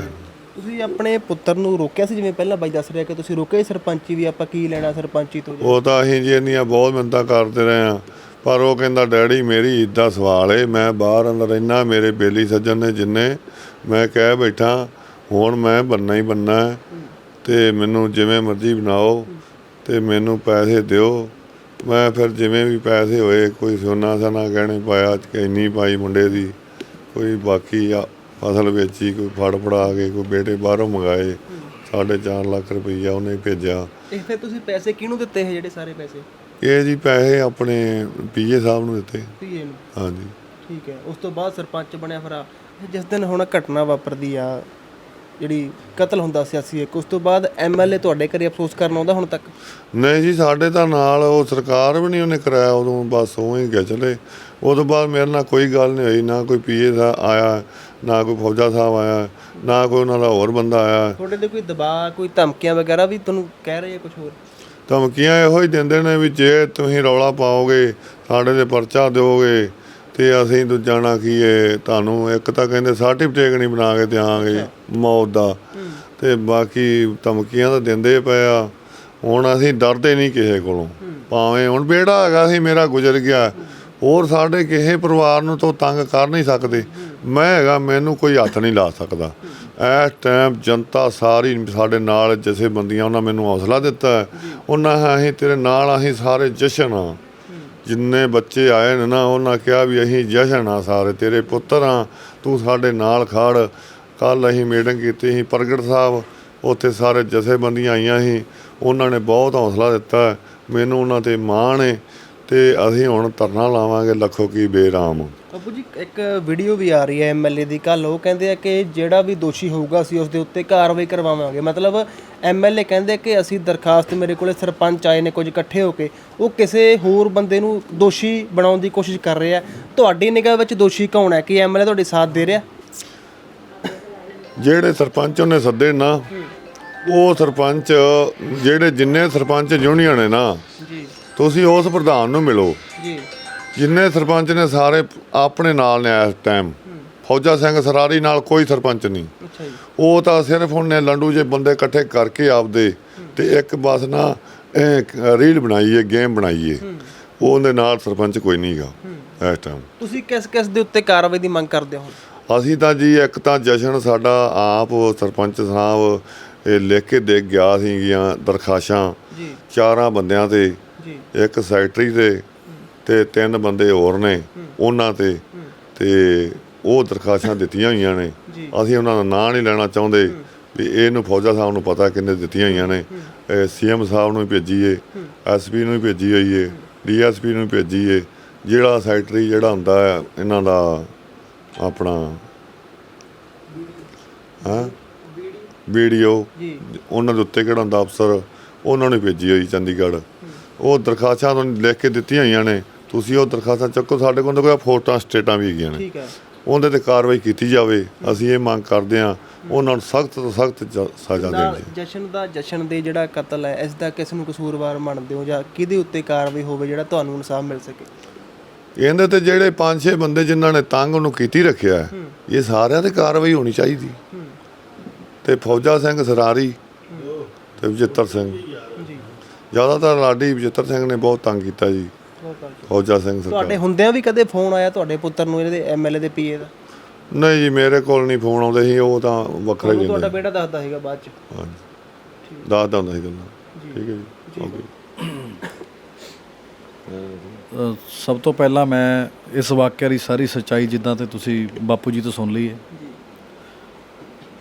ਤੁਸੀਂ ਆਪਣੇ ਪੁੱਤਰ ਨੂੰ ਰੋਕਿਆ ਸੀ ਜਿਵੇਂ ਪਹਿਲਾਂ ਬਾਈ ਦੱਸ ਰਿਹਾ ਕਿ ਤੁਸੀਂ ਰੋਕਿਆ ਸੀ ਸਰਪੰਚੀ ਵੀ ਆਪਾਂ ਕੀ ਲੈਣਾ ਸਰਪੰਚੀ ਤੋਂ? ਉਹ ਤਾਂ ਅਸੀਂ ਜੀ ਇੰਨੀਆਂ ਬਹੁਤ ਮਿੰਨਤਾਂ ਕਰਦੇ ਰਹੇ ਆ ਪਰ ਉਹ ਕਹਿੰਦਾ, ਡੈਡੀ, ਮੇਰੀ ਇੱਦਾਂ ਸਵਾਲ ਏ। ਮੈਂ ਬਾਹਰ ਅੰਦਰ ਰਹਿਣਾ ਮੇਰੇ ਬੇਲੀ ਸੱਜਣ ਨੇ ਜਿੰਨੇ ਮੈਂ ਕਹਿ ਬੈਠਾ, ਹੁਣ ਮੈਂ ਬੰਨਾ ਹੀ ਬੰਨਾ ਹੈ। ਤੇ ਮੈਨੂੰ ਜਿਵੇਂ ਮਰਜ਼ੀ ਬਣਾਓ ਤੇ ਮੈਨੂੰ ਪੈਸੇ ਦਿਓ। ਮੈਂ ਫਿਰ ਜਿਵੇਂ ਵੀ ਪੈਸੇ ਹੋਏ, ਕੋਈ ਸੋਨਾ ਸਨਾ ਗਹਿਣੇ ਪਾਇਆ ਕਿ ਇੰਨੀ ਪਾਈ ਮੁੰਡੇ ਦੀ, ਕੋਈ ਬਾਕੀ ਆ ਫਸਲ ਵੇਚੀ ਕੋਈ ਫੜ ਫੜਾ ਕੇ ਕੋਈ ਬੇਟੇ ਬਾਹਰੋਂ ਮੰਗਾਏ ਸਾਢੇ ਚਾਰ ਲੱਖ ਰੁਪਈਆ ਉਹਨੇ ਭੇਜਿਆ। ਇਹ ਫਿਰ ਤੁਸੀਂ ਪੈਸੇ ਕਿਹਨੂੰ ਦਿੱਤੇ ਇਹ ਜਿਹੜੇ ਸਾਰੇ ਪੈਸੇ? ਇਹ ਜੀ ਪੈਸੇ ਆਪਣੇ ਪੀਏ ਸਾਹਿਬ ਨੂੰ ਦਿੱਤੇ। ਪੀਏ ਨੂੰ? ਹਾਂਜੀ। ਠੀਕ ਹੈ ਉਸ ਤੋਂ ਬਾਅਦ ਸਰਪੰਚ ਬਣਿਆ ਫਿਰ ਆ। ਜਿਸ ਦਿਨ ਹੁਣ ਘਟਨਾ ਵਾਪਰਦੀ ਆ ਜਿਹੜੀ ਕਤਲ ਹੁੰਦਾ ਸਿਆਸੀ ਇੱਕ ਉਸ ਤੋਂ ਬਾਅਦ ਐਮਐਲਏ ਤੁਹਾਡੇ ਘਰੇ ਅਫਸੋਸ ਕਰਨ ਆਉਂਦਾ ਹੁਣ ਤੱਕ? ਨਹੀਂ ਜੀ ਸਾਡੇ ਤਾਂ ਨਾਲ ਉਹ ਸਰਕਾਰ ਵੀ ਨਹੀਂ ਉਹਨੇ ਕਰਾਇਆ ਉਦੋਂ ਬਸ ਉਹ ਹੀ ਗਏ ਚਲੇ। ਉਦੋਂ ਬਾਅਦ ਮੇਰੇ ਨਾਲ ਕੋਈ ਗੱਲ ਨਹੀਂ ਹੋਈ ਨਾ ਕੋਈ ਪੀਏ ਦਾ ਆਇਆ ਨਾ ਕੋਈ ਫੌਜਾ ਸਾਹਿਬ ਆਇਆ ਨਾ ਕੋਈ ਉਹਨਾਂ ਦਾ ਹੋਰ ਬੰਦਾ ਆਇਆ। ਤੁਹਾਡੇ ਤੇ ਕੋਈ ਦਬਾਅ ਕੋਈ ਧਮਕੀਆਂ ਵਗੈਰਾ ਵੀ ਤੁਹਾਨੂੰ ਕਹਿ ਰਹੇ ਆ ਕੁਝ ਹੋਰ? ਧਮਕੀਆਂ ਇਹੋ ਹੀ ਦਿੰਦੇ ਨੇ ਵੀ ਜੇ ਤੁਸੀਂ ਰੌਲਾ ਪਾਓਗੇ ਸਾਡੇ ਤੇ ਪਰਚਾ ਦਿਓਗੇ ਤੇ ਅਸੀਂ ਦੂਜਾ ਨਾ ਕੀ ਇਹ ਤੁਹਾਨੂੰ ਇੱਕ ਤਾਂ ਕਹਿੰਦੇ ਸਰਟੀਫਿਕੇਟ ਨਹੀਂ ਬਣਾ ਕੇ ਦਿਆਂਗੇ ਮੌਤ ਦਾ। ਤੇ ਬਾਕੀ ਧਮਕੀਆਂ ਤਾਂ ਦਿੰਦੇ ਪਏ ਆ। ਹੁਣ ਅਸੀਂ ਡਰਦੇ ਨਹੀਂ ਕਿਸੇ ਕੋਲੋਂ। ਭਾਵੇਂ ਹੁਣ ਬੇੜਾ ਹੈਗਾ ਸੀ ਮੇਰਾ ਗੁਜ਼ਰ ਗਿਆ। ਹੋਰ ਸਾਡੇ ਕਿਸੇ ਪਰਿਵਾਰ ਨੂੰ ਤੋਂ ਤੰਗ ਕਰ ਨਹੀਂ ਸਕਦੇ। ਮੈਂ ਹੈਗਾ, ਮੈਨੂੰ ਕੋਈ ਹੱਥ ਨਹੀਂ ਲਾ ਸਕਦਾ। ਇਸ ਟਾਈਮ ਜਨਤਾ ਸਾਰੀ ਸਾਡੇ ਨਾਲ ਜਥੇਬੰਦੀਆਂ, ਉਹਨਾਂ ਮੈਨੂੰ ਹੌਸਲਾ ਦਿੱਤਾ ਉਹਨਾਂ ਅਸੀਂ ਤੇਰੇ ਨਾਲ ਅਸੀਂ ਸਾਰੇ ਜਸ਼ਨ ਆ ਜਿੰਨੇ ਬੱਚੇ ਆਏ ਨੇ ਨਾ, ਉਹਨਾਂ ਕਿਹਾ ਵੀ ਅਸੀਂ ਜਸ਼ਨ ਆ ਸਾਰੇ, ਤੇਰੇ ਪੁੱਤਰ ਆ ਤੂੰ ਸਾਡੇ ਨਾਲ ਖੜ। ਕੱਲ ਅਸੀਂ ਮੀਟਿੰਗ ਕੀਤੀ ਸੀ ਪ੍ਰਗਟ ਸਾਹਿਬ, ਉੱਥੇ ਸਾਰੇ ਜਥੇਬੰਦੀਆਂ ਆਈਆਂ ਸੀ। ਉਹਨਾਂ ਨੇ ਬਹੁਤ ਹੌਸਲਾ ਦਿੱਤਾ। ਮੈਨੂੰ ਉਹਨਾਂ ਤੇ ਮਾਣ ਹੈ। ਤੇ ਅਸੀਂ ਹੁਣ ਧਰਨਾ ਲਾਵਾਂਗੇ ਲੱਖੋ ਕੀ ਬੇਰਾਮ। ਬਾਪੂ ਜੀ ਇੱਕ ਵੀਡੀਓ ਵੀ ਆ ਰਹੀ ਹੈ ਐਮਐਲਏ ਦੀ ਕੱਲ ਉਹ ਕਹਿੰਦੇ ਆ ਕਿ ਜਿਹੜਾ ਵੀ ਦੋਸ਼ੀ ਹੋਊਗਾ ਅਸੀਂ ਉਸ ਦੇ ਉੱਤੇ ਕਾਰਵਾਈ ਕਰਵਾਵਾਂਗੇ। ਮਤਲਬ ਐਮਐਲਏ ਕਹਿੰਦੇ ਕਿ ਅਸੀਂ ਦਰਖਾਸਤ ਮੇਰੇ ਕੋਲੇ ਸਰਪੰਚ ਆਏ ਨੇ ਕੁਝ ਇਕੱਠੇ ਹੋ ਕੇ। ਉਹ ਕਿਸੇ ਹੋਰ ਬੰਦੇ ਨੂੰ ਦੋਸ਼ੀ ਬਣਾਉਣ ਦੀ ਕੋਸ਼ਿਸ਼ ਕਰ ਰਹੇ। ਆ ਤੁਹਾਡੀ ਨਿਗਾਹ ਵਿੱਚ ਦੋਸ਼ੀ ਕੌਣ ਹੈ? ਕਿ ਐਮਐਲਏ ਤੁਹਾਡੇ ਸਾਥ ਦੇ ਰਿਹਾ? ਜਿਹੜੇ ਸਰਪੰਚ ਉਹਨੇ ਸੱਦੇ ਨਾ ਉਹ ਸਰਪੰਚ ਜਿਹੜੇ ਜਿੰਨੇ ਸਰਪੰਚ ਯੂਨੀਅਨ ਨੇ ਨਾ ਜੀ। ਤੁਸੀਂ ਉਸ ਪ੍ਰਧਾਨ ਨੂੰ ਮਿਲੋ। ਜੀ। ਜਿੰਨੇ ਸਰਪੰਚ ਨੇ ਸਾਰੇ ਆਪਣੇ ਨਾਲ ਨੇ ਇਸ ਟਾਈਮ ਫੌਜਾ ਸਿੰਘ ਸਰਾਰੀ ਨਾਲ ਕੋਈ ਸਰਪੰਚ ਨਹੀਂ। ਅੱਛਾ ਜੀ। ਉਹ ਤਾਂ ਸਿਰਫ ਉਹਨੇ ਲੰਡੂ ਜੇ ਬੰਦੇ ਇਕੱਠੇ ਕਰਕੇ ਆਪਦੇ ਤੇ ਇੱਕ ਬਸ ਨਾ ਰੀਲ ਬਣਾਈਏ ਗੇਮ ਬਣਾਈਏ। ਉਹਦੇ ਨਾਲ ਸਰਪੰਚ ਕੋਈ ਨਹੀਂਗਾ ਇਸ ਟਾਈਮ ਤੁਸੀਂ ਕਿਸ ਕਿਸ ਦੇ ਉੱਤੇ ਕਾਰਵਾਈ ਦੀ ਮੰਗ ਕਰਦੇ ਹੋ? ਅਸੀਂ ਤਾਂ ਜੀ ਇੱਕ ਤਾਂ ਜਸ਼ਨ ਸਾਡਾ ਆਪ ਸਰਪੰਚ ਸਾਹਿਬ ਇਹ ਲਿਖ ਕੇ ਦੇ ਗਿਆ ਸੀਗੀਆਂ ਦਰਖਾਸ਼ਾਂ ਜੀ। ਚਾਰਾਂ ਬੰਦਿਆਂ ਤੇ। ਇੱਕ ਸੈਕਟਰੀ ਤੇ ਤੇ ਤਿੰਨ ਬੰਦੇ ਹੋਰ ਨੇ ਉਹਨਾਂ ਤੇ। ਤੇ ਉਹ ਦਰਖਾਸ਼ਾਂ ਦਿੱਤੀਆਂ ਹੋਈਆਂ ਨੇ। ਅਸੀਂ ਉਹਨਾਂ ਦਾ ਨਾਂ ਨਹੀਂ ਲੈਣਾ ਚਾਹੁੰਦੇ ਵੀ ਇਹਨੂੰ ਫੌਜਾ ਸਾਹਿਬ ਨੂੰ ਪਤਾ ਕਿੰਨੇ ਦਿੱਤੀਆਂ ਹੋਈਆਂ ਨੇ। ਸੀਐਮ ਸਾਹਿਬ ਨੂੰ ਵੀ ਭੇਜੀਏ ਐਸਪੀ ਨੂੰ ਵੀ ਭੇਜੀ ਹੋਈ ਏ ਡੀਐਸਪੀ ਨੂੰ ਵੀ ਭੇਜੀਏ ਜਿਹੜਾ ਸੈਕਟਰੀ ਜਿਹੜਾ ਹੁੰਦਾ ਹੈ ਇਹਨਾਂ ਦਾ ਆਪਣਾ ਹਾਂ? ਵੀਡੀਓ ਉਹਨਾਂ ਦੇ ਉੱਤੇ ਕਿਹੜਾ ਹੁੰਦਾ ਅਫਸਰ? ਉਹਨਾਂ ਨੂੰ ਭੇਜੀ ਹੋਈ ਚੰਡੀਗੜ੍ਹ। ਉਹ ਦਰਖਾਸਤਾਂ ਤੋਂ ਲਿਖ ਕੇ ਦਿੱਤੀਆਂ ਹੋਈਆਂ ਨੇ। ਤੁਸੀਂ ਉਹ ਦਰਖਾਸਤਾਂ ਚੱਕੋ ਸਾਡੇ ਕੋਲ ਤਾਂ ਕੋਈ ਫੋਟੋਆਂ ਸਟੇਟਾਂ ਵੀ ਹੈਗੀਆਂ ਨੇ। ਠੀਕ ਹੈ। ਉਹਦੇ ਤੇ ਕਾਰਵਾਈ ਕੀਤੀ ਜਾਵੇ। ਅਸੀਂ ਇਹ ਮੰਗ ਕਰਦੇ ਹਾਂ ਉਹਨਾਂ ਨੂੰ ਸਖਤ ਤੋਂ ਸਖਤ ਸਜ਼ਾ ਨਾਲ ਦੇਣੀ ਜਸ਼ਨ ਦਾ ਜਸ਼ਨ ਦੇ ਜਿਹੜਾ ਕਤਲ ਹੈ ਇਸ ਦਾ ਕਿਸ ਨੂੰ ਕਸੂਰਵਾਰ ਮੰਨਦੇ ਹੋ ਜਾਂ ਕਿਹਦੇ ਉੱਤੇ ਕਾਰਵਾਈ ਹੋਵੇ ਜਿਹੜਾ ਤੁਹਾਨੂੰ ਇਨਸਾਫ ਮਿਲ ਸਕੇ? ਇਹਦੇ ਤੇ ਜਿਹੜੇ ਪੰਜ ਛੇ ਬੰਦੇ ਜਿਨ੍ਹਾਂ ਨੇ ਤੰਗ ਉਹਨੂੰ ਕੀਤੀ ਰੱਖਿਆ ਹੈ, ਇਹ ਸਾਰਿਆਂ ਤੇ ਕਾਰਵਾਈ ਹੋਣੀ ਚਾਹੀਦੀ। ਤੇ ਫੌਜਾ ਸਿੰਘ ਸਰਾਰੀ ਤੇ ਵਿਜੇਤਰ ਸਿੰਘ। ਜ਼ਿਆਦਾਤਰ ਲਾਡੀ ਵਿਜੇਤਰ ਸਿੰਘ ਨੇ ਬਹੁਤ ਤੰਗ ਕੀਤਾ ਜੀ। ਫੌਜਾ ਸਿੰਘ ਸਰਕਾਰ। ਤੁਹਾਡੇ ਹੁੰਦਿਆਂ ਵੀ ਕਦੇ ਫੋਨ ਆਇਆ ਤੁਹਾਡੇ ਪੁੱਤਰ ਨੂੰ ਇਹਦੇ ਐਮਐਲਏ ਦੇ ਪੀਏ ਦਾ? ਨਹੀਂ ਜੀ ਮੇਰੇ ਕੋਲ ਨਹੀਂ ਫੋਨ ਆਉਂਦੇ ਸੀ ਉਹ ਤਾਂ ਵੱਖਰਾ ਹੀ ਤੁਹਾਡਾ ਬੇਟਾ ਦੱਸਦਾ ਸੀਗਾ ਬਾਅਦ ਚ। ਹਾਂਜੀ। ਦੱਸਦਾ ਹੁੰਦਾ ਸੀ ਗੱਲਾਂ। ਠੀਕ ਹੈ ਜੀ। ਓਕੇ। ਸਭ ਤੋਂ ਪਹਿਲਾਂ ਮੈਂ ਇਸ ਵਾਕਿਆ ਦੀ ਸਾਰੀ ਸੱਚਾਈ ਜਿੱਦਾਂ ਤੇ ਤੁਸੀਂ ਬਾਪੂ ਜੀ ਤੋਂ ਸੁਣ ਲਈ ਹੈ।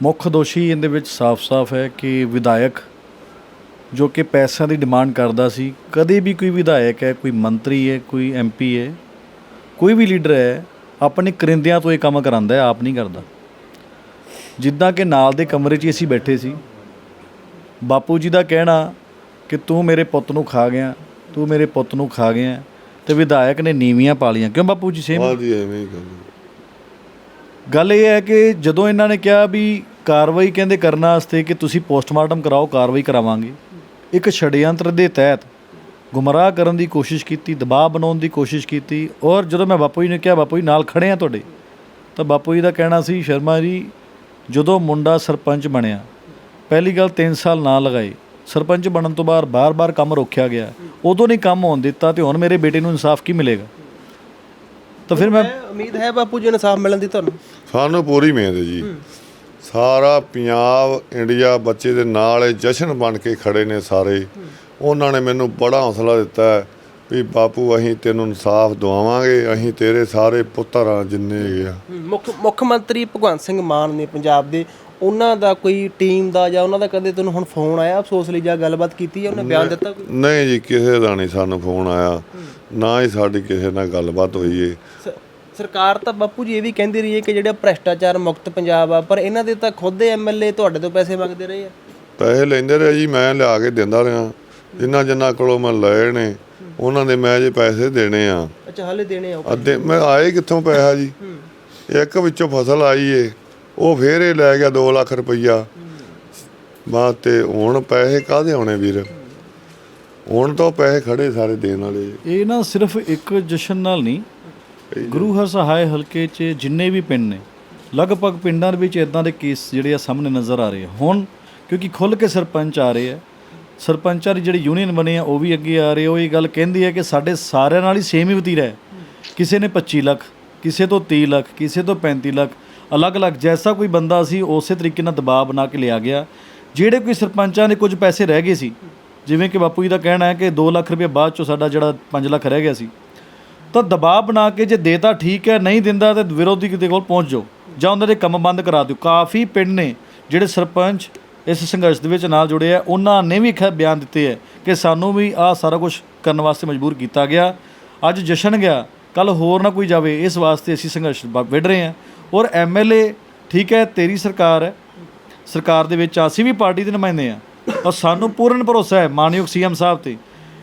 ਮੁੱਖ ਦੋਸ਼ੀ ਇਹਦੇ ਵਿੱਚ ਸਾਫ਼-ਸਾਫ਼ ਹੈ ਕਿ ਵਿਧਾਇਕ ਜੋ ਕਿ ਪੈਸਿਆਂ ਦੀ ਡਿਮਾਂਡ ਕਰਦਾ ਸੀ ਕਦੇ ਵੀ ਕੋਈ ਵਿਧਾਇਕ ਹੈ ਕੋਈ ਮੰਤਰੀ ਹੈ ਕੋਈ ਐਮਪੀ ਹੈ ਕੋਈ ਵੀ ਲੀਡਰ ਹੈ ਆਪਣੇ ਕਰਿੰਦਿਆਂ ਤੋਂ ਇਹ ਕੰਮ ਕਰਾਂਦਾ ਹੈ ਆਪ ਨਹੀਂ ਕਰਦਾ। ਜਿੱਦਾਂ ਕਿ ਨਾਲ ਦੇ ਕਮਰੇ 'ਚ ਅਸੀਂ ਬੈਠੇ ਸੀ। ਬਾਪੂ ਜੀ ਦਾ ਕਹਿਣਾ ਕਿ ਤੂੰ ਮੇਰੇ ਪੁੱਤ ਨੂੰ ਖਾ ਗਿਆ ਤੂੰ ਮੇਰੇ ਪੁੱਤ ਨੂੰ ਖਾ ਗਿਆ ਤੇ ਵਿਧਾਇਕ ਨੇ ਨੀਵੀਆਂ ਪਾਲੀਆਂ। ਕਿਉਂ ਬਾਪੂ ਜੀ ਸੇਮ ਹਾਂਜੀ ਐਵੇਂ ਹੀ ਗੱਲ ਗੱਲ ਇਹ ਹੈ ਕਿ ਜਦੋਂ ਇਹਨਾਂ ਨੇ ਕਿਹਾ ਵੀ ਕਾਰਵਾਈ ਕਹਿੰਦੇ ਕਰਨ ਵਾਸਤੇ ਕਿ ਤੁਸੀਂ ਪੋਸਟਮਾਰਟਮ ਕਰਾਓ ਕਾਰਵਾਈ ਕਰਾਵਾਂਗੇ। ਇੱਕ ਛੜਯੰਤਰ ਦੇ ਤਹਿਤ ਗੁੰਮਰਾਹ ਕਰਨ ਦੀ ਕੋਸ਼ਿਸ਼ ਕੀਤੀ ਦਬਾਅ ਬਣਾਉਣ ਦੀ ਕੋਸ਼ਿਸ਼ ਕੀਤੀ ਔਰ ਜਦੋਂ ਮੈਂ ਬਾਪੂ ਜੀ ਨੇ ਕਿਹਾ ਬਾਪੂ ਜੀ ਨਾਲ ਖੜੇ ਆ ਤੁਹਾਡੇ ਤਾਂ ਬਾਪੂ ਜੀ ਦਾ ਕਹਿਣਾ ਸੀ ਸ਼ਰਮਾ ਜੀ ਜਦੋਂ ਮੁੰਡਾ ਸਰਪੰਚ ਬਣਿਆ ਪਹਿਲੀ ਗੱਲ 3 ਸਾਲ ਨਾ ਲਗਾਏ ਸਰਪੰਚ ਬਣਨ ਤੋਂ ਬਾਅਦ ਬਾਰ-ਬਾਰ ਕੰਮ ਰੋਕਿਆ ਗਿਆ ਉਦੋਂ ਨਹੀਂ ਕੰਮ ਹੋਣ ਦਿੱਤਾ ਤੇ ਹੁਣ ਮੇਰੇ ਬੇਟੇ ਨੂੰ ਇਨਸਾਫ ਕੀ ਮਿਲੇਗਾ ਤਾਂ ਫਿਰ ਮੈਂ ਮੈਂ ਉਮੀਦ ਹੈ ਬਾਪੂ ਜੀ ਨੂੰ ਇਨਸਾਫ ਮਿਲਣ ਦੀ ਤੁਹਾਨੂੰ ਸਾਨੂੰ ਪੂਰੀ ਮਿਹਨਤ ਹੈ ਜੀ ਸਾਰਾ ਪੰਜਾਬ ਇੰਡੀਆ ਬੱਚੇ ਦੇ ਨਾਲ ਇਹ ਜਸ਼ਨ ਬਣ ਕੇ ਖੜੇ ਨੇ ਸਾਰੇ। ਉਹਨਾਂ ਨੇ ਮੈਨੂੰ ਬੜਾ ਹੌਸਲਾ ਦਿੱਤਾ ਹੈ ਵੀ ਬਾਪੂ ਅਸੀਂ ਤੈਨੂੰ ਇਨਸਾਫ ਦਵਾਵਾਂਗੇ ਅਸੀਂ ਤੇਰੇ ਸਾਰੇ ਪੁੱਤਰ ਆ ਜਿੰਨੇ ਹੈਗੇ ਆ। ਮੁੱਖ ਮੁੱਖ ਮੰਤਰੀ ਭਗਵੰਤ ਸਿੰਘ ਮਾਨ ਨੇ ਪੰਜਾਬ ਦੇ ਉਹਨਾਂ ਦਾ ਕੋਈ ਟੀਮ ਦਾ ਜਾਂ ਉਹਨਾਂ ਦਾ ਕਦੇ ਤੁਹਾਨੂੰ ਹੁਣ ਫੋਨ ਆਇਆ ਅਫਸੋਸ ਲਈ ਜਾਂ ਗੱਲਬਾਤ ਕੀਤੀ ਹੈ ਉਹਨੇ ਬਿਆਨ ਦਿੱਤਾ ਕੋਈ? ਨਹੀਂ ਜੀ ਕਿਸੇ ਦਾ ਨਹੀਂ ਸਾਨੂੰ ਫੋਨ ਆਇਆ। ਨਾ ਹੀ ਸਾਡੀ ਕਿਸੇ ਨਾਲ ਗੱਲਬਾਤ ਹੋਈ ਏ। ਸਰਕਾਰ ਤਾਂ ਬਾਪੂ ਜੀ ਇਹ ਵੀ ਕਹਿੰਦੀ ਰਹੀ ਹੈ ਕਿ ਜਿਹੜਾ ਭ੍ਰਸ਼ਟਾਚਾਰ ਮੁਕਤ ਪੰਜਾਬ ਆ ਪਰ ਇਹਨਾਂ ਦੇ ਤਾਂ ਖੁਦ ਦੇ ਐਮਐਲਏ ਤੁਹਾਡੇ ਤੋਂ ਪੈਸੇ ਮੰਗਦੇ ਰਹੇ ਆ। ਪੈਸੇ ਲੈਂਦੇ ਰਹੇ ਜੀ ਮੈਂ ਲਿਆ ਕੇ ਦਿੰਦਾ ਰਿਹਾ। ਜਿੰਨਾ ਜਿੰਨਾ ਕੋਲੋਂ ਮੈਂ ਲਏ ਨੇ ਉਹਨਾਂ ਦੇ ਮੈਂ ਜੇ ਪੈਸੇ ਦੇਣੇ ਆ। ਅੱਛਾ ਹਾਲੇ ਦੇਣੇ ਆ ਅੱਧੇ ਮੈਂ ਆਏ ਕਿੱਥੋਂ ਪੈਸਾ ਜੀ? ਇੱਕ ਵਿੱਚੋਂ ਫਸਲ ਆਈ ਏ ਉਹ ਫੇਰ ਇਹ ਲੈ ਗਿਆ 2 ਲੱਖ ਰੁਪਈਆ। ਬਾਅਦ ਤੇ ਹੁਣ ਪੈਸੇ ਕਾਹਦੇ ਆਉਣੇ ਵੀਰ? ਹੁਣ ਤਾਂ ਪੈਸੇ ਖੜੇ ਸਾਰੇ ਦੇਣ ਵਾਲੇ। ਇਹ ਨਾ ਸਿਰਫ ਇੱਕ ਜਸ਼ਨ ਨਾਲ ਨਹੀਂ ਗੁਰੂ ਹਰ ਸਹਾਇ ਹਲਕੇ 'ਚ ਜਿੰਨੇ ਵੀ ਪਿੰਡ ਨੇ, ਲਗਭਗ ਪਿੰਡਾਂ ਦੇ ਵਿੱਚ ਇਦਾਂ ਦੇ ਕੇਸ ਜਿਹੜੇ ਆ ਸਾਹਮਣੇ ਨਜ਼ਰ ਆ ਰਹੇ ਆ। ਹੁਣ ਕਿਉਂਕਿ ਖੁੱਲ ਕੇ ਸਰਪੰਚ ਆ ਰਹੇ ਆ, ਸਰਪੰਚਾਂ ਦੀ ਜਿਹੜੀ ਯੂਨੀਅਨ ਬਣੀ ਆ, ਉਹ ਵੀ ਅੱਗੇ ਆ ਰਹੇ ਉਹ ਇਹ ਗੱਲ ਕਹਿੰਦੀ ਹੈ ਕਿ ਸਾਡੇ ਸਾਰਿਆਂ ਨਾਲ ਹੀ ਸੇਮ ਹੀ ਵਤੀਰਾ ਹੈ। ਕਿਸੇ ਨੇ 25 ਲੱਖ, ਕਿਸੇ ਤੋਂ 30 ਲੱਖ, ਕਿਸੇ ਤੋਂ 35 ਲੱਖ, ਅਲੱਗ-ਅਲੱਗ ਜੈਸਾ ਕੋਈ ਬੰਦਾ ਸੀ, ਉਸੇ ਤਰੀਕੇ ਨਾਲ ਦਬਾਅ ਬਣਾ ਕੇ ਲਿਆ ਗਿਆ। ਜਿਹੜੇ ਕੋਈ ਸਰਪੰਚਾਂ ਦੇ ਕੁਝ ਪੈਸੇ ਰਹਿ ਗਏ ਸੀ, ਜਿਵੇਂ ਕਿ ਬਾਪੂ ਜੀ ਦਾ ਕਹਿਣਾ ਹੈ ਕਿ 2 ਲੱਖ ਰੁਪਏ ਬਾਅਦ ਚੋਂ ਸਾਡਾ ਜਿਹੜਾ 5 ਲੱਖ ਰਹਿ ਗਿਆ ਸੀ। ਤਾਂ ਦਬਾਅ ਬਣਾ ਕੇ ਜੇ ਦੇਤਾ ਠੀਕ ਹੈ, ਨਹੀਂ ਦਿੰਦਾ ਤਾਂ ਵਿਰੋਧੀ ਦੇ ਕੋਲ ਪਹੁੰਚ ਜਾਓ। ਜਾਂ ਉਹਨਾਂ ਦੇ ਕੰਮ ਬੰਦ ਕਰਾ ਦਿਓ। ਕਾਫੀ ਪਿੰਡ ਨੇ ਜਿਹੜੇ ਸਰਪੰਚ ਇਸ ਸੰਘਰਸ਼ ਦੇ ਵਿੱਚ ਨਾਲ ਜੁੜੇ ਆ, ਉਹਨਾਂ ਨੇ ਵੀ ਖ ਬਿਆਨ ਦਿੱਤੇ ਹੈ ਕਿ ਸਾਨੂੰ ਵੀ ਆ ਸਾਰਾ ਕੁਝ ਕਰਨ ਵਾਸਤੇ ਮਜਬੂਰ ਕੀਤਾ ਗਿਆ। ਅੱਜ ਜਸ਼ਨ ਗਿਆ ਕੱਲ ਹੋਰ ਨਾ ਕੋਈ ਜਾਵੇ, ਇਸ ਵਾਸਤੇ ਅਸੀਂ ਸੰਘਰਸ਼ ਬ- ਵਿੱਢ ਰਹੇ ਹਾਂ। ਔਰ ਐਮਐਲਏ ਠੀਕ ਹੈ, ਤੇਰੀ ਸਰਕਾਰ ਹੈ। ਸਰਕਾਰ ਦੇ ਵਿੱਚ ਅਸੀਂ ਵੀ ਪਾਰਟੀ ਦੇ ਨੁਮਾਇੰਦੇ ਆ ਔਰ ਸਾਨੂੰ ਪੂਰਨ ਭਰੋਸਾ ਹੈ, ਮਾਨਯੋਗ ਸੀਐਮ ਸਾਹਿਬ ਤੇ,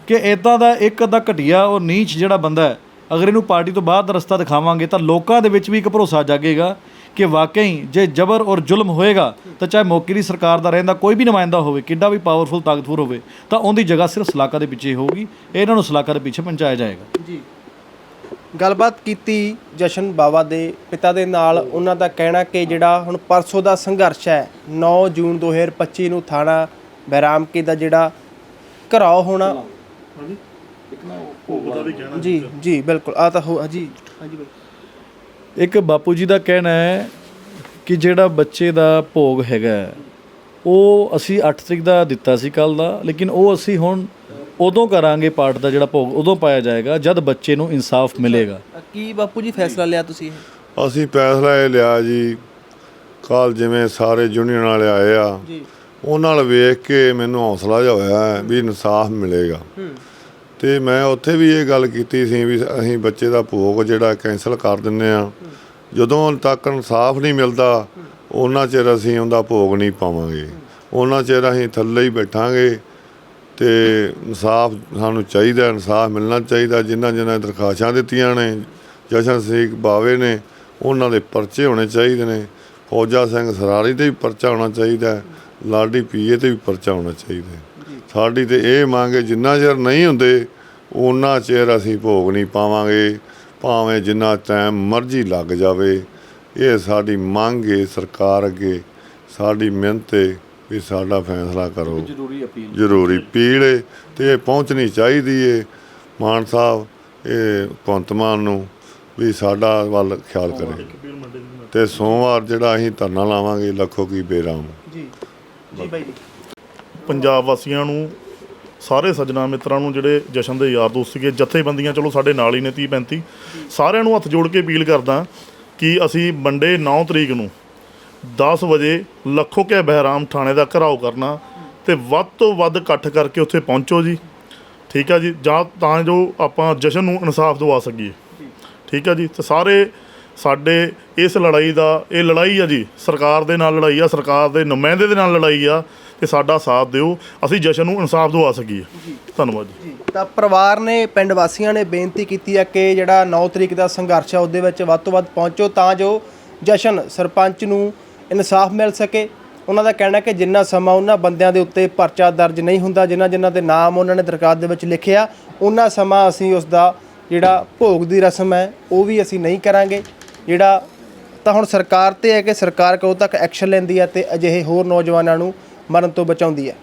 ਕਿ ਇਦਾਂ ਦਾ ਇੱਕ ਅੱਧਾ ਘਟੀਆ ਔਰ ਨੀਚ ਜਿਹੜਾ ਬੰਦਾ ਹੈ ਅਗਰ ਇਹਨੂੰ ਪਾਰਟੀ ਤੋਂ ਬਾਹਰ ਦਾ ਰਸਤਾ ਦਿਖਾਵਾਂਗੇ ਤਾਂ ਲੋਕਾਂ ਦੇ ਵਿੱਚ ਵੀ ਇੱਕ ਭਰੋਸਾ ਜਾਗੇਗਾ ਕਿ ਵਾਕਈ ਜੇ ਜ਼ਬਰ ਔਰ ਜ਼ੁਲਮ ਹੋਏਗਾ ਤਾਂ ਚਾਹੇ ਮੌਕੇ ਦੀ ਸਰਕਾਰ ਦਾ ਰਹਿੰਦਾ ਕੋਈ ਵੀ ਨੁਮਾਇੰਦਾ ਹੋਵੇ ਕਿੱਡਾ ਵੀ ਪਾਵਰਫੁਲ ਤਾਕਤਵਰ ਹੋਵੇ ਤਾਂ ਉਹਦੀ ਜਗ੍ਹਾ ਸਿਰਫ ਸਲਾਕਾ ਦੇ ਪਿੱਛੇ ਹੋਊਗੀ ਇਹਨਾਂ ਨੂੰ ਸਲਾਕਾ ਦੇ ਪਿੱਛੇ ਪਹੁੰਚਾਇਆ ਜਾਏਗਾ। ਜੀ। ਗੱਲਬਾਤ ਕੀਤੀ ਜਸ਼ਨ ਬਾਵਾ ਦੇ ਪਿਤਾ ਦੇ ਨਾਲ ਉਹਨਾਂ ਦਾ ਕਹਿਣਾ ਕਿ ਜਿਹੜਾ ਹੁਣ ਪਰਸੋਂ ਦਾ ਸੰਘਰਸ਼ ਹੈ 9 ਜੂਨ 2025 ਨੂੰ ਥਾਣਾ ਬਹਿਰਾਮਕੇ ਦਾ ਜਿਹੜਾ ਘਰਾਓ ਹੋਣਾ। ਜੀ ਜੀ ਬਿਲਕੁਲ। ਆ ਤਾਂ ਹੋ ਜੀ। ਹਾਂਜੀ ਬਿਲਕੁਲ ਇੱਕ ਬਾਪੂ ਜੀ ਦਾ ਕਹਿਣਾ ਹੈ ਕਿ ਜਿਹੜਾ ਬੱਚੇ ਦਾ ਭੋਗ ਹੈਗਾ ਉਹ ਅਸੀਂ 8 ਤਰੀਕ ਦਾ ਦਿੱਤਾ ਸੀ ਕੱਲ ਦਾ ਲੇਕਿਨ ਉਹ ਅਸੀਂ ਹੁਣ ਉਦੋਂ ਕਰਾਂਗੇ ਪਾਠ ਦਾ ਜਿਹੜਾ ਭੋਗ ਉਦੋਂ ਪਾਇਆ ਜਾਏਗਾ ਜਦ ਬੱਚੇ ਨੂੰ ਇਨਸਾਫ ਮਿਲੇਗਾ। ਕੀ ਬਾਪੂ ਜੀ ਫੈਸਲਾ ਲਿਆ ਤੁਸੀਂ? ਇਹ ਅਸੀਂ ਫੈਸਲਾ ਇਹ ਲਿਆ ਜੀ ਕੱਲ ਜਿਵੇਂ ਸਾਰੇ ਯੂਨੀਅਨ ਵਾਲੇ ਆਏ ਆ ਜੀ। ਉਹਨਾਂ ਨਾਲ ਵੇਖ ਕੇ ਮੈਨੂੰ ਹੌਸਲਾ ਜਿਹਾ ਹੋਇਆ ਹੈ ਵੀ ਇਨਸਾਫ ਮਿਲੇਗਾ। ਹੂੰ। ਤੇ ਮੈਂ ਉੱਥੇ ਵੀ ਇਹ ਗੱਲ ਕੀਤੀ ਸੀ ਵੀ ਅਸੀਂ ਬੱਚੇ ਦਾ ਭੋਗ ਜਿਹੜਾ ਕੈਂਸਲ ਕਰ ਦਿੰਨੇ ਆ ਜਦੋਂ ਤੱਕ ਇਨਸਾਫ ਨਹੀਂ ਮਿਲਦਾ, ਉਹਨਾਂ ਚਿਰ ਅਸੀਂ ਉਹਦਾ ਭੋਗ ਨਹੀਂ ਪਾਵਾਂਗੇ। ਉਹਨਾਂ ਚਿਰ ਅਸੀਂ ਥੱਲੇ ਹੀ ਬੈਠਾਂਗੇ ਤੇ ਇਨਸਾਫ ਸਾਨੂੰ ਚਾਹੀਦਾ, ਇਨਸਾਫ ਮਿਲਣਾ ਚਾਹੀਦਾ। ਜਿਨ੍ਹਾਂ ਜਿਨ੍ਹਾਂ ਦਰਖਾਸਤਾਂ ਦਿੱਤੀਆਂ ਨੇ, ਜਸ਼ਨ ਸਿੰਘ ਬਾਵੇ ਨੇ, ਉਹਨਾਂ ਦੇ ਪਰਚੇ ਹੋਣੇ ਚਾਹੀਦੇ ਨੇ। ਫੌਜਾ ਸਿੰਘ ਸਰਾਰੀ ਤੇ ਵੀ ਪਰਚਾ ਹੋਣਾ ਚਾਹੀਦਾ, ਲਾਡੀ ਪੀਏ ਤੇ ਵੀ ਪਰਚਾ ਹੋਣਾ ਚਾਹੀਦਾ। ਸਾਡੀ ਤੇ ਇਹ ਮੰਗ ਹੈ ਜਿੰਨਾ ਚਿਰ ਨਹੀਂ ਹੁੰਦੇ ਉਹਨਾਂ ਚਿਰ ਅਸੀਂ ਭੋਗ ਨਹੀਂ ਪਾਵਾਂਗੇ। ਭਾਵੇਂ ਜਿੰਨਾ ਟਾਈਮ ਮਰਜ਼ੀ ਲੱਗ ਜਾਵੇ ਇਹ ਸਾਡੀ ਮੰਗ ਹੈ ਸਰਕਾਰ ਅੱਗੇ। ਸਾਡੀ ਮਿਹਨਤ ਹੈ ਵੀ ਸਾਡਾ ਫੈਸਲਾ ਕਰੋ। ਜ਼ਰੂਰੀ ਅਪੀਲ। ਜ਼ਰੂਰੀ ਪੀੜ ਏ ਤੇ ਇਹ ਪਹੁੰਚਣੀ ਚਾਹੀਦੀ ਏ ਮਾਨ ਸਾਹਿਬ ਇਹ ਭਗਵੰਤ ਮਾਨ ਨੂੰ ਵੀ ਸਾਡਾ ਵੱਲ ਖਿਆਲ ਕਰੇ। ਤੇ ਸੋਮਵਾਰ ਜਿਹੜਾ ਅਸੀਂ ਧਰਨਾ ਲਾਵਾਂਗੇ ਲੱਖੋ ਕੀ ਬੇਰਾਮ। ਜੀ। ਜੀ ਬਾਈ ਜੀ। ਪੰਜਾਬ ਵਾਸੀਆਂ ਨੂੰ, ਸਾਰੇ ਸੱਜਣਾ ਮਿੱਤਰਾਂ ਨੂੰ ਜਿਹੜੇ ਜਸ਼ਨ ਦੇ ਯਾਰ ਦੋਸਤ ਸੀਗੇ, ਜਥੇਬੰਦੀਆਂ, ਚਲੋ ਸਾਡੇ ਨਾਲ ਹੀ ਨੇ 30 35 ਸਾਰਿਆਂ ਨੂੰ ਹੱਥ ਜੋੜ ਕੇ ਅਪੀਲ ਕਰਦਾ ਕਿ ਅਸੀਂ ਮੰਡੇ 9 ਤਰੀਕ ਨੂੰ 10 ਵਜੇ ਲੱਖੋ ਕੇ ਬਹਿਰਾਮ ਥਾਣੇ ਦਾ ਘਰਾਓ ਕਰਨਾ ਤੇ ਵੱਧ ਤੋਂ ਵੱਧ ਇਕੱਠ ਕਰਕੇ ਉੱਥੇ ਪਹੁੰਚੋ ਜੀ। ਠੀਕ ਆ ਜੀ, ਜਾਂ ਤਾਂ ਜੋ ਆਪਾਂ ਜਸ਼ਨ ਨੂੰ ਇਨਸਾਫ ਦਿਵਾ ਸਕੀਏ। ਠੀਕ ਆ ਜੀ, ਤੇ ਸਾਰੇ ਸਾਡੇ ਇਸ ਲੜਾਈ ਦਾ, ਇਹ ਲੜਾਈ ਆ ਜੀ, ਸਰਕਾਰ ਦੇ ਨਾਲ ਲੜਾਈ ਆ, ਸਰਕਾਰ ਦੇ ਨੁਮਾਇੰਦੇ ਦੇ ਨਾਲ ਲੜਾਈ ਆ। ਤੇ ਸਾਡਾ ਸਾਥ ਦਿਓ। ਅਸੀਂ ਜਸ਼ਨ ਨੂੰ ਇਨਸਾਫ ਦਿਵਾ ਸਕੀਏ। ਧੰਨਵਾਦ ਜੀ। ਜੀ। ਤਾਂ ਪਰਿਵਾਰ ਨੇ ਪਿੰਡ ਵਾਸੀਆਂ ਨੇ ਬੇਨਤੀ ਕੀਤੀ ਹੈ ਕਿ ਜਿਹੜਾ 9 ਤਰੀਕ ਦਾ ਸੰਘਰਸ਼ ਹੈ ਉਹਦੇ ਵਿੱਚ ਵੱਧ ਤੋਂ ਵੱਧ ਪਹੁੰਚੋ ਤਾਂ ਜੋ ਜਸ਼ਨ ਸਰਪੰਚ ਨੂੰ ਇਨਸਾਫ ਮਿਲ ਸਕੇ। ਉਹਨਾਂ ਦਾ ਕਹਿਣਾ ਕਿ ਜਿੰਨਾ ਸਮਾਂ ਉਹਨਾਂ ਬੰਦਿਆਂ ਦੇ ਉੱਤੇ ਪਰਚਾ ਦਰਜ ਨਹੀਂ ਹੁੰਦਾ ਜਿਨ੍ਹਾਂ ਜਿਨ੍ਹਾਂ ਦੇ ਨਾਮ ਉਹਨਾਂ ਨੇ ਦਰਖਾਸਤ ਦੇ ਵਿੱਚ ਲਿਖਿਆ ਉਹਨਾਂ ਸਮਾਂ ਅਸੀਂ ਉਸ ਦਾ ਜਿਹੜਾ ਭੋਗ ਦੀ ਰਸਮ ਹੈ ਉਹ ਵੀ ਅਸੀਂ ਨਹੀਂ ਕਰਾਂਗੇ। ਜਿਹੜਾ ਤਾਂ ਹੁਣ ਸਰਕਾਰ ਤੇ ਹੈ ਕਿ ਸਰਕਾਰ ਕਦੋਂ ਤੱਕ ਐਕਸ਼ਨ ਲੈਂਦੀ ਹੈ ਤੇ ਅਜਿਹੇ ਹੋਰ ਨੌਜਵਾਨਾਂ ਨੂੰ ਮਰਨ ਤੋਂ ਬਚਾਉਂਦੀ ਹੈ।